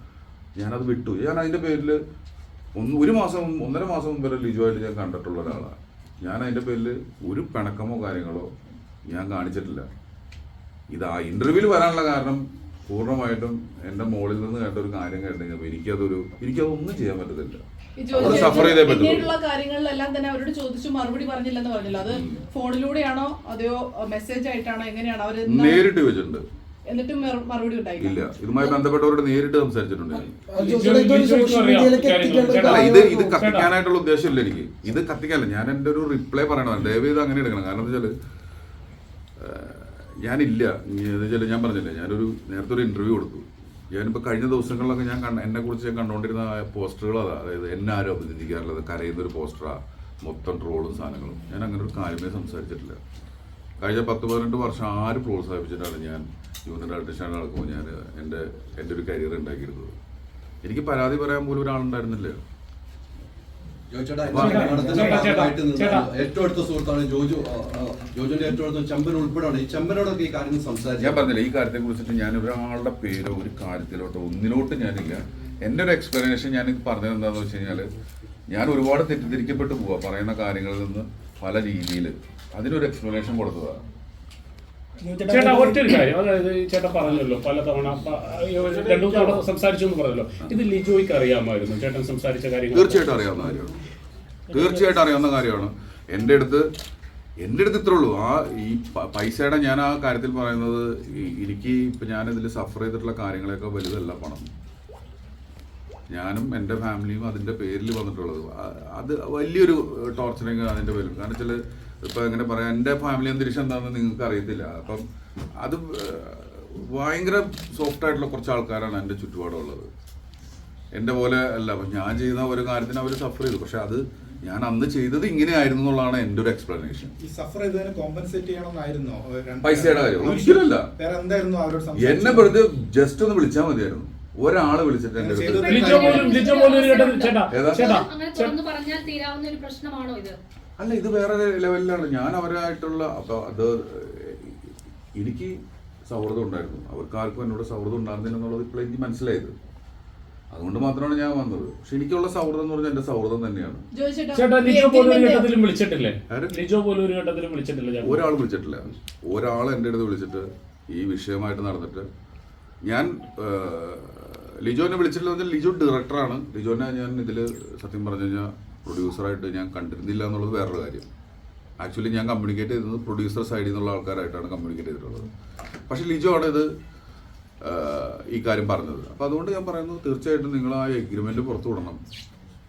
Speaker 1: ഞാനത് വിട്ടു. ഞാൻ അതിന്റെ പേരിൽ ഒന്ന് ഒരു മാസം ഒന്നര മാസം മുമ്പ് വരെ ലിജുവായിട്ട് ഞാൻ കണ്ടിട്ടുള്ള ഒരാളാണ്. ഞാൻ അതിന്റെ പേരിൽ ഒരു പിണക്കമോ കാര്യങ്ങളോ ഞാൻ കാണിച്ചിട്ടില്ല. ഇത് ആ ഇന്റർവ്യൂവിൽ വരാനുള്ള കാരണം പൂർണമായിട്ടും എന്റെ മോളിൽ നിന്ന് കേട്ട ഒരു കാര്യം കേട്ടിട്ടുണ്ടെങ്കിൽ എനിക്കതൊരു എനിക്കതൊന്നും ചെയ്യാൻ പറ്റത്തില്ല. സഫർ ചെയ്തേ പറ്റുള്ളൂ
Speaker 8: കാര്യങ്ങളിലെല്ലാം തന്നെ അവരോട് ചോദിച്ചു മറുപടി പറഞ്ഞില്ലെന്ന് പറഞ്ഞല്ലോ. അത് ഫോണിലൂടെയാണോ അതെയോ മെസ്സേജ് ആയിട്ടാണോ എങ്ങനെയാണോ? അവർ
Speaker 1: നേരിട്ട് വെച്ചിട്ടുണ്ട്.
Speaker 8: എന്നിട്ടും മറുപടി
Speaker 1: ഇല്ല. ഇതുമായി ബന്ധപ്പെട്ടവരോട് നേരിട്ട് സംസാരിച്ചിട്ടുണ്ട് ഇത് ഇത്. കത്തിക്കാനായിട്ടുള്ള ഉദ്ദേശമില്ല എനിക്ക്. ഇത് കത്തിക്കാനല്ല. ഞാൻ എന്റെ ഒരു റിപ്ലൈ പറയണതാണ് ദയവ് ഇത് അങ്ങനെ എടുക്കണം. കാരണം എന്താ വെച്ചാൽ ഞാനില്ല. എന്നുവെച്ചാൽ ഞാൻ പറഞ്ഞില്ലേ ഞാനൊരു നേരത്തെ ഒരു ഇന്റർവ്യൂ കൊടുത്തു. ഞാനിപ്പോൾ കഴിഞ്ഞ ദിവസങ്ങളിലൊക്കെ ഞാൻ കണ്ട എന്നെ കുറിച്ച് ഞാൻ കണ്ടുകൊണ്ടിരുന്ന പോസ്റ്ററുകൾ അതാ. അതായത് എന്നെ ആരും അഭിനന്ദിക്കാറുള്ളത് കരയുന്ന ഒരു പോസ്റ്ററാ മൊത്തം ട്രോളും സാധനങ്ങളും. ഞാൻ അങ്ങനെ ഒരു കാര്യമേ സംസാരിച്ചിട്ടില്ല. കഴിഞ്ഞ പത്ത് പതിനെട്ട് വർഷം ആര് പ്രോത്സാഹിപ്പിച്ചിട്ടാണ് ഞാൻ യൂത്തിന്റെ ആർട്ടിസ്റ്റാണ് നടക്കുമ്പോൾ ഞാൻ എന്റെ എന്റെ ഒരു കരിയർ ഉണ്ടാക്കിയിരുന്നത് എനിക്ക് പരാതി പറയാൻ പോലും ഒരാളുണ്ടായിരുന്നില്ല.
Speaker 6: ഏറ്റവും അടുത്ത സുഹൃത്താണ് ജോജു. ആ, ആ, ജോജുവിന്റെ ഏറ്റവും അടുത്ത ചമ്പൻ ഉൾപ്പെടെയാണ് ഈ ചമ്പനോടൊക്കെ ഈ
Speaker 1: ഞാൻ
Speaker 6: സംസാരിച്ചു?
Speaker 1: പറഞ്ഞില്ല ഈ കാര്യത്തെ കുറിച്ചിട്ട് ഞാൻ ഒരാളുടെ പേരോ ഒരു കാര്യത്തിലോട്ടോ ഒന്നിലോട്ട് ഞാനില്ല. എന്റെ ഒരു എക്സ്പ്ലനേഷൻ ഞാൻ പറഞ്ഞത് എന്താണെന്ന് വെച്ച് കഴിഞ്ഞാൽ ഞാൻ ഒരുപാട് തെറ്റിദ്ധരിക്കപ്പെട്ടു പോവാ. പറയുന്ന കാര്യങ്ങളിൽ നിന്ന് പല രീതിയിൽ അതിനൊരു എക്സ്പ്ലനേഷൻ കൊടുത്തതാണ്
Speaker 4: ചേട്ടാ ഒറ്റൊരു കാര്യം. അതായത് ചേട്ടാ പറഞ്ഞല്ലോ പല തവണ രണ്ടു മൂന്ന് തവണ സംസാരിച്ചു എന്ന് പറഞ്ഞല്ലോ. ഇത് ലിജോയ്ക്ക് അറിയാമായിരുന്നു ചേട്ടൻ സംസാരിച്ച കാര്യം
Speaker 1: തീർച്ചയായിട്ടും അറിയാവുന്ന കാര്യമാണ്. തീർച്ചയായിട്ടും അറിയാവുന്ന കാര്യമാണ്. എന്റെ അടുത്ത് എന്റെ അടുത്ത് ഇത്രേ ഉള്ളൂ. ആ ഈ പൈസയുടെ ഞാൻ ആ കാര്യത്തിൽ പറയുന്നത് എനിക്ക് എനിക്ക് ഞാൻ ഞാനിതിൽ സഫർ ചെയ്തിട്ടുള്ള കാര്യങ്ങളൊക്കെ വലുതല്ല പണം. ഞാനും എന്റെ ഫാമിലിയും അതിന്റെ പേരിൽ വന്നിട്ടുള്ളത്. അത് വലിയൊരു ടോർച്ചറിങ് അതിന്റെ പേരിൽ കാരണം വെച്ചാൽ ഇപ്പം എങ്ങനെ പറയാം എന്റെ ഫാമിലി അന്തരീക്ഷം എന്താണെന്ന് നിങ്ങൾക്ക് അറിയത്തില്ല. അപ്പം അത് ഭയങ്കര സോഫ്റ്റ് ആയിട്ടുള്ള കുറച്ച് ആൾക്കാരാണ് എന്റെ ചുറ്റുപാടുള്ളത്. എന്റെ പോലെ അല്ല അപ്പം ഞാൻ ചെയ്യുന്ന ഒരു കാര്യത്തിന് അവർ സഫർ ചെയ്തു. പക്ഷെ അത് ഞാൻ അന്ന് ചെയ്തത് ഇങ്ങനെയായിരുന്നു എന്നുള്ളതാണ് എന്റെ ഒരു എക്സ്പ്ലനേഷൻ
Speaker 9: ഈ സഫർ ചെയ്തതിന് കോമ്പൻസേറ്റ് ചെയ്യണമെന്നായിരുന്നോ? ഏഹ് രണ്ട്
Speaker 1: പൈസയുടെ കാര്യം. ഒരിക്കലല്ല. എന്നെ വെറുതെ ജസ്റ്റ് ഒന്ന് വിളിച്ചാൽ മതിയായിരുന്നു. ഒരാൾ വിളിച്ചിട്ട് എന്റെ അടുത്ത്.
Speaker 4: ചേട്ടാ ചേട്ടാ
Speaker 1: ഏതാ?
Speaker 4: ചേട്ടാ.
Speaker 10: അങ്ങനെ തുറന്നു പറഞ്ഞാൽ തീരാവുന്ന ഒരു പ്രശ്നമാണോ ഇത്?
Speaker 1: അല്ല ഇത് വേറെ ലെവലിലാണ്. ഞാൻ അവരായിട്ടുള്ള അപ്പോൾ അത് എനിക്ക് സൗഹൃദം ഉണ്ടായിരുന്നു. അവർക്ക് ആർക്കും എന്നോട് സൗഹൃദം ഉണ്ടായിരുന്നില്ല എന്നുള്ളത് ഇപ്പോൾ എനിക്ക് മനസ്സിലായത്. അതുകൊണ്ട് മാത്രമാണ് ഞാൻ വന്നത്. പക്ഷെ എനിക്കുള്ള സൗഹൃദം എന്ന് പറഞ്ഞാൽ എന്റെ സൗഹൃദം തന്നെയാണ്.
Speaker 8: ജോയി ചേട്ടാ,
Speaker 4: ചേട്ടാ ലിജോ പോലും ഒരു ഘട്ടത്തിലും വിളിച്ചിട്ടില്ലേ? ലിജോ പോലും ഒരു ഘട്ടത്തിലും വിളിച്ചിട്ടില്ല ചേട്ടാ?
Speaker 1: ഒരാൾ വിളിച്ചിട്ടില്ല. ഒരാൾ എന്റെ അടുത്ത് വിളിച്ചിട്ട് ഈ വിഷയമായിട്ട് നടന്നിട്ട് ഞാൻ ലിജോനെ വിളിച്ചിട്ടില്ല ലിജോ ഡയറക്ടറാണ് ലിജോനെ ഞാൻ ഇതിൽ സത്യം പറഞ്ഞു കഴിഞ്ഞാൽ പ്രൊഡ്യൂസറായിട്ട് ഞാൻ കണ്ടിരുന്നില്ല എന്നുള്ളത് വേറൊരു കാര്യം. ആക്ച്വലി ഞാൻ കമ്മ്യൂണിക്കേറ്റ് ചെയ്തത് പ്രൊഡ്യൂസർ സൈഡിൽ നിന്നുള്ള ആൾക്കാരായിട്ടാണ് കമ്മ്യൂണിക്കേറ്റ് ചെയ്തിട്ടുള്ളത്. പക്ഷേ ലിജോ ആണ് ഇത് ഈ കാര്യം പറഞ്ഞത്. അപ്പോൾ അതുകൊണ്ട് ഞാൻ പറയുന്നത് തീർച്ചയായിട്ടും നിങ്ങൾ ആ എഗ്രിമെന്റ് പുറത്തു വിടണം.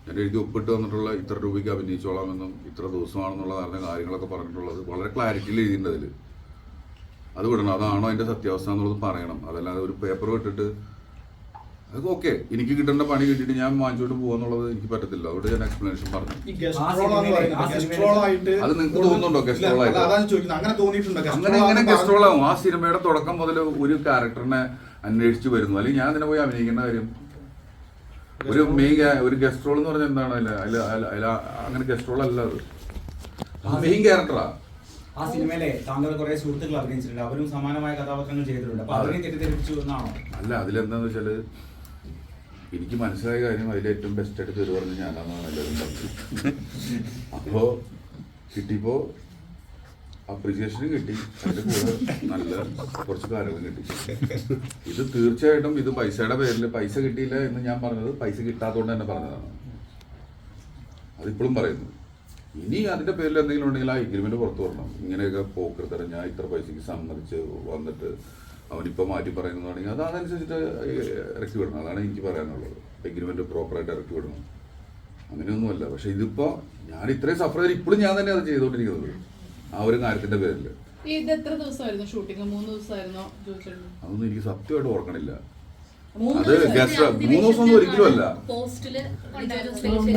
Speaker 1: ഞാൻ എഴുതി ഒപ്പിട്ട് വന്നിട്ടുള്ള ഇത്ര രൂപയ്ക്ക് അഭിനയിച്ചോളാമെന്നും ഇത്ര ദിവസമാണെന്നുള്ള പറഞ്ഞ കാര്യങ്ങളൊക്കെ പറഞ്ഞിട്ടുള്ളത് വളരെ ക്ലാരിറ്റിയിൽ എഴുതിയിട്ടുണ്ട് അതിൽ അത് വിടണം. അതാണോ അതിന്റെ സത്യാവസ്ഥ എന്നുള്ളത് പറയണം. അതല്ലാതെ ഒരു പേപ്പർ വിട്ടിട്ട് അത് ഓക്കെ. എനിക്ക് കിട്ടേണ്ട പണി കിട്ടിയിട്ട് ഞാൻ വാങ്ങിച്ചോട്ട് പോകാന്നുള്ളത് എനിക്ക് പറ്റത്തില്ല. അതുകൊണ്ട് ഞാൻ എക്സ്പ്ലനേഷൻ പറഞ്ഞു.
Speaker 9: ഈ ഗസ്റ്റ് റോൾ എന്ന് പറയുന്നത് ഗസ്റ്റ് റോൾ ആയിട്ട്
Speaker 1: അത് നിങ്ങൾക്ക് തോന്നുന്നുണ്ടോ
Speaker 9: ചോദിക്കുന്നത്. അങ്ങനെ
Speaker 1: അങ്ങനെ റോൾ ആവും. ആ സിനിമയുടെ തുടക്കം മുതൽ ഒരു ക്യാരക്ടറിനെ അന്വേഷിച്ച് വരുന്നു. അല്ലെങ്കിൽ ഞാൻ അതിനെ പോയി അഭിനയിക്കേണ്ട കാര്യം. ഒരു മെയിൻ ഒരു ഗസ്ട്രോൾ റോൾ എന്ന് പറഞ്ഞാൽ എന്താണ്? അതിൽ അതിൽ അതിൽ അങ്ങനെ ഗസ്ട്രോൾ റോൾ അല്ല അത്. മെയിൻ ക്യാരക്ടറാ
Speaker 11: ആ. സിനിമയിലെ താങ്കൾ കുറെ സുഹൃത്തുക്കൾ അഭിനയിച്ചിട്ടുണ്ട്. അവരും സമാനമായ കഥാപാത്രങ്ങൾ ചെയ്തിട്ടുണ്ട്. അപ്പൊ അവരെ തെറ്റിദ്ധരിപ്പിച്ചു എന്നാണോ?
Speaker 1: അല്ല അതിലെന്താന്ന് വെച്ചാൽ എനിക്ക് മനസ്സിലായ കാര്യം അതിൽ ഏറ്റവും ബെസ്റ്റ് ആയിട്ട് പേര് പറഞ്ഞ് ഞാനാണെന്നാണ് എല്ലാവരും പറഞ്ഞത്. അപ്പോ കിട്ടിയപ്പോ അപ്രിസിയേഷനും കിട്ടി. അതിന്റെ കൂടെ നല്ല കുറച്ച് കാര്യങ്ങളും കിട്ടി. ഇത് തീർച്ചയായിട്ടും ഇത് പൈസയുടെ പേരിൽ പൈസ കിട്ടിയില്ല എന്ന് ഞാൻ പറഞ്ഞത് പൈസ കിട്ടാത്തതുകൊണ്ട് തന്നെ പറഞ്ഞതാണ്. അതിപ്പോഴും പറയുന്നു. ഇനി അതിന്റെ പേരിൽ എന്തെങ്കിലും ഉണ്ടെങ്കിൽ ആ എഗ്രിമെന്റ് പുറത്തു വരണം. ഇങ്ങനെയൊക്കെ പോക്കരുത്തരം ഞാൻ ഇത്ര പൈസക്ക് സമ്മതിച്ച് വന്നിട്ട് അവനിപ്പോൾ മാറ്റി പറയുന്നതാണെങ്കിൽ അത് അതനുസരിച്ചിട്ട് ഇറക്കി വിടണം. അതാണ് എനിക്ക് പറയാനുള്ളത്. എഗ്രിമെന്റ് പ്രോപ്പറായിട്ട് ഇറക്കി വിടണം. അങ്ങനെയൊന്നുമല്ല. പക്ഷെ ഇതിപ്പോ ഞാൻ ഇത്രയും സഫർ ചെയ്ത് ഇപ്പോഴും ഞാൻ തന്നെ അത് ചെയ്തുകൊണ്ടിരിക്കുന്നത്. ആ ഒരു കാര്യത്തിന്റെ പേരിൽ
Speaker 8: ഇത് എത്ര ദിവസമായിരുന്നു ഷൂട്ടിംഗ് മൂന്ന് ദിവസമായിരുന്നോ? ചോദിച്ചിട്ടുണ്ട്
Speaker 1: അതൊന്നും എനിക്ക് സത്യമായിട്ട് ഓർക്കണില്ല.
Speaker 8: മൂന്ന്
Speaker 1: അത് ഗസ്റ്റ് മൂന്ന് ദിവസം ഒന്നും ഒരിക്കലും അല്ല.
Speaker 8: മൂന്ന്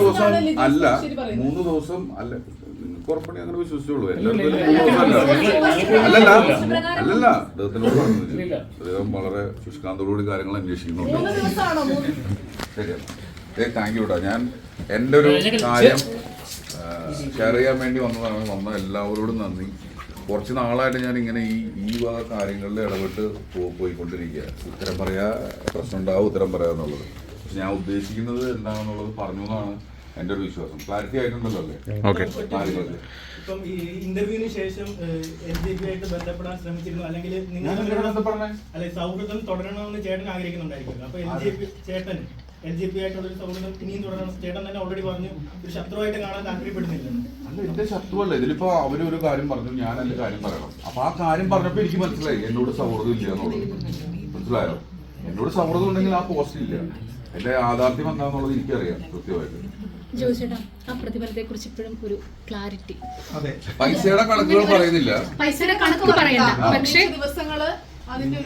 Speaker 1: ദിവസം അല്ല മൂന്ന് ദിവസം അല്ല ഉറപ്പണി അങ്ങനെ വിശ്വസിച്ചോളൂ. എല്ലാവർക്കും ഒരു മൂന്ന് ദിവസം അല്ല അല്ലല്ല അല്ലല്ല അദ്ദേഹത്തിനോട്. അദ്ദേഹം വളരെ ശുഷ്കാന്തോടുകൂടി കാര്യങ്ങൾ അന്വേഷിക്കുന്നുണ്ട്. ശരിയാണ് താങ്ക് യു കേട്ടോ ഞാൻ എന്റെ ഒരു കാര്യം ഷെയർ ചെയ്യാൻ വേണ്ടി വന്നതാണ്. വന്ന എല്ലാവരോടും നന്ദി. കുറച്ച് നാളായിട്ട് ഞാൻ ഇങ്ങനെ ഈ ഈ വക കാര്യങ്ങളിൽ ഇടപെട്ട് പോയിക്കൊണ്ടിരിക്കുക ഉത്തരം പറയാ പ്രശ്നം ഉണ്ടാവും ഉത്തരം പറയാന്നുള്ളത്. പക്ഷെ ഞാൻ ഉദ്ദേശിക്കുന്നത് എന്താണെന്നുള്ളത് പറഞ്ഞു എന്നാണ് എന്റെ ഒരു വിശ്വാസം. ക്ലാരിറ്റി ആയിട്ടുണ്ടല്ലോ അല്ലേ?
Speaker 11: ഇപ്പം ഈ ഇന്റർവ്യൂവിന് ശേഷം എൽ ജെ പി ആയിട്ട് ബന്ധപ്പെടാൻ ശ്രമിച്ചിരുന്നു. അല്ലെങ്കിൽ നിങ്ങൾ അല്ലെ സൗഹൃദം തുടരണമെന്ന് ചേട്ടൻ ആഗ്രഹിക്കുന്നുണ്ടായിരിക്കും അപ്പൊ എൽ ജെ പി ചേട്ടൻ എൽ ജെ പി ആയിട്ടുള്ള ഒരു സൗഹൃദം ഇനിയും തുടരണം. ചേട്ടൻ തന്നെ ഓൾറെഡി പറഞ്ഞു ഒരു ശത്രുവായിട്ട് കാണാൻ
Speaker 1: അല്ല എന്റെ ശത്രുവല്ല. ഇതിലിപ്പോ അവർ ഒരു കാര്യം പറഞ്ഞു ഞാൻ എന്റെ കാര്യം പറയണം. അപ്പൊ ആ കാര്യം പറഞ്ഞപ്പോ എനിക്ക് മനസ്സിലായി എന്നോട് സൗഹൃദം ഇല്ല എന്നുള്ളത്. മനസ്സിലായോ? എന്നോട് സൗഹൃദം ഉണ്ടെങ്കിൽ ആ പോസ്റ്റ് ഇല്ല. എന്റെ യാഥാർത്ഥ്യം എന്താണെന്നുള്ളത് എനിക്കറിയാം കൃത്യമായിട്ട്.
Speaker 10: ജോയിച്ചേട്ടാ ആ പ്രതിഫലത്തെ കുറിച്ച് ഇപ്പോഴും ഒരു ക്ലാരിറ്റി.
Speaker 9: അതെ.
Speaker 1: പൈസയുടെ കണക്കുകൾ പറയുന്നില്ല.
Speaker 10: പൈസയുടെ കണക്ക് പറയണ്ട. പക്ഷേ
Speaker 8: ദിവസങ്ങൾ ഒരു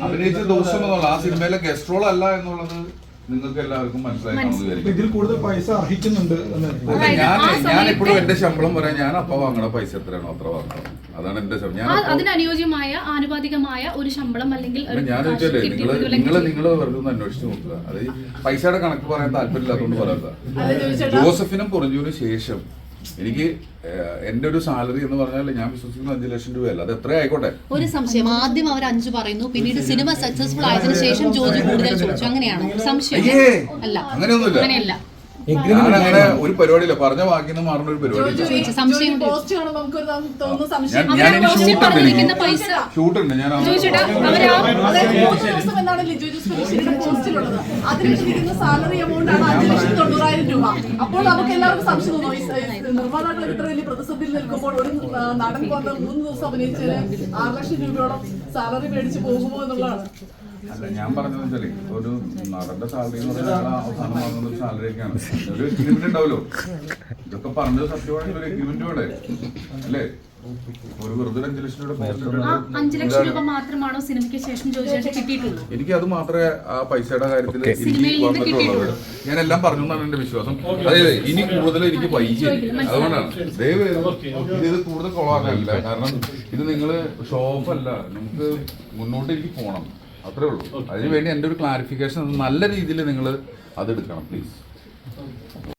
Speaker 1: അഭിനയിച്ച ദിവസം എന്നുള്ള ആ സിനിമയിലെ ഗസ്റ്റ് റോൾ അല്ല എന്നുള്ളത് നിങ്ങൾക്ക് എല്ലാവർക്കും മനസ്സിലായി.
Speaker 9: ഇതിൽ കൂടുതൽ പൈസ അർഹിക്കുന്നുണ്ട് എന്ന്
Speaker 1: ഞാൻ ഞാൻ എപ്പോഴും എന്റെ ശമ്പളം പറയാൻ ഞാൻ അപ്പ വാങ്ങണ പൈസ എത്രയാണോ അത്ര വാങ്ങണം. അതാണ് എന്റെ ഞാൻ
Speaker 10: അതിനനുയോജ്യമായ ആനുപാതികമായ ഒരു ശമ്പളം അല്ലെങ്കിൽ ഒരു
Speaker 1: ഞാൻ ചോദിച്ചല്ലേ നിങ്ങൾ
Speaker 10: നിങ്ങൾ
Speaker 1: നിങ്ങൾ വെറുതെ ഒന്ന് അന്വേഷിച്ച് നോക്കുക. അത് പൈസയുടെ കണക്ക് പറയാൻ താല്പര്യമില്ലാത്തതുകൊണ്ട്
Speaker 8: പറയാം
Speaker 1: ജോസഫിനും പൊറിഞ്ഞൂരിനും ശേഷം എനിക്ക് എന്റെ ഒരു സാലറി എന്ന് പറഞ്ഞാൽ ഞാൻ വിശ്വസിക്കുന്ന അഞ്ചു ലക്ഷം രൂപയല്ല. അത് എത്ര ആയിക്കോട്ടെ?
Speaker 12: ഒരു സംശയം. ആദ്യം അവർ അഞ്ചു പറയുന്നു പിന്നീട് സിനിമ സക്സസ്ഫുൾ ആയതിനു ശേഷം ജോജി കൂടുതൽ ചോദിച്ചു. അങ്ങനെയാണോ. സംശയം. അല്ല.
Speaker 1: അങ്ങനെയൊന്നുമില്ല. ഞാൻ അങ്ങനെ ഒരു പരിപാടിയില്ല. പറഞ്ഞ വാക്കിൽ നിന്ന് മാറുന്ന ഒരു
Speaker 12: ചോദിച്ചു, സംശയം
Speaker 8: പോസ്റ്റ് കാണുമ്പോൾ നമുക്ക് ഒരു തോന്നുന്ന
Speaker 1: ഞാൻ
Speaker 8: സംശയം
Speaker 1: ഞാൻ
Speaker 10: പറഞ്ഞിരിക്കുന്ന
Speaker 1: എനിക്ക്
Speaker 10: പൈസ
Speaker 1: ഷൂട്ടുണ്ട് ഞാൻ ആ-
Speaker 10: ചോദിച്ചേട്ടാ അവരാ
Speaker 8: അതായത് മൂന്ന് ദിവസം എന്നാണ് ലിജു ജോസ് പോസ്റ്റിലുള്ളത്? അതിലിട്ടിരിക്കുന്ന സാലറി എമൗണ്ട് ആണ് അഞ്ച് ലക്ഷത്തി തൊണ്ണൂറായിരം രൂപ. അപ്പോൾ നമുക്ക് എല്ലാവർക്കും സംശയം തോന്നും. ഈ സ- നിർമ്മാതാക്കൾ ഇത്ര വലിയ പ്രതിസന്ധിയിൽ നിൽക്കുമ്പോൾ ഒരു നടൻ കൊണ്ട് മൂന്ന് ദിവസം അഭിനയിച്ചതിന് ആറ് ലക്ഷം രൂപയോളം സാലറി മേടിച്ച് പോകുമോ എന്നുള്ളതാണ്.
Speaker 1: അല്ല ഞാൻ പറഞ്ഞത് വെച്ചാലേ ഒരു നടന്റെ സാലറി എന്ന് പറഞ്ഞാൽ അവസാനം വാങ്ങുന്ന ഒരു സാലറി ഒക്കെയാണ്. ഒരു എഗ്രിമെന്റ് ഉണ്ടാവല്ലോ ഇതൊക്കെ പറഞ്ഞത് സത്യമാണെങ്കിൽ ഒരു എഗ്രിമെന്റ് വേണ്ടേ അല്ലേ? ഒരു വെറുതെ അഞ്ചു ലക്ഷം
Speaker 10: രൂപ മാത്രമാണോ സിനിമയ്ക്ക് ശേഷം ജോയിച്ചേട്ടൻ കിട്ടിയിട്ടുള്ളൂ
Speaker 1: എനിക്ക് അത് മാത്രമേ ആ പൈസയുടെ കാര്യത്തിൽ എനിക്ക് വന്നിട്ടുള്ളത് ഞാൻ എല്ലാം പറഞ്ഞു എന്നാണ് എന്റെ വിശ്വാസം. അതായത് ഇനി കൂടുതൽ എനിക്ക് പൈസ അതുകൊണ്ടാണ്. ദയവ് ഇത് ഇത് കൂടുതൽ കൊളാക്കാനില്ല. കാരണം ഇത് നിങ്ങൾ ഷോപ്പല്ല നമുക്ക് മുന്നോട്ട് എനിക്ക് പോകണം. അത്രേ ഉള്ളൂ. അതിനുവേണ്ടി എന്റെ ഒരു ക്ലാരിഫിക്കേഷൻ നല്ല രീതിയിൽ നിങ്ങൾ അതെടുക്കണം പ്ലീസ്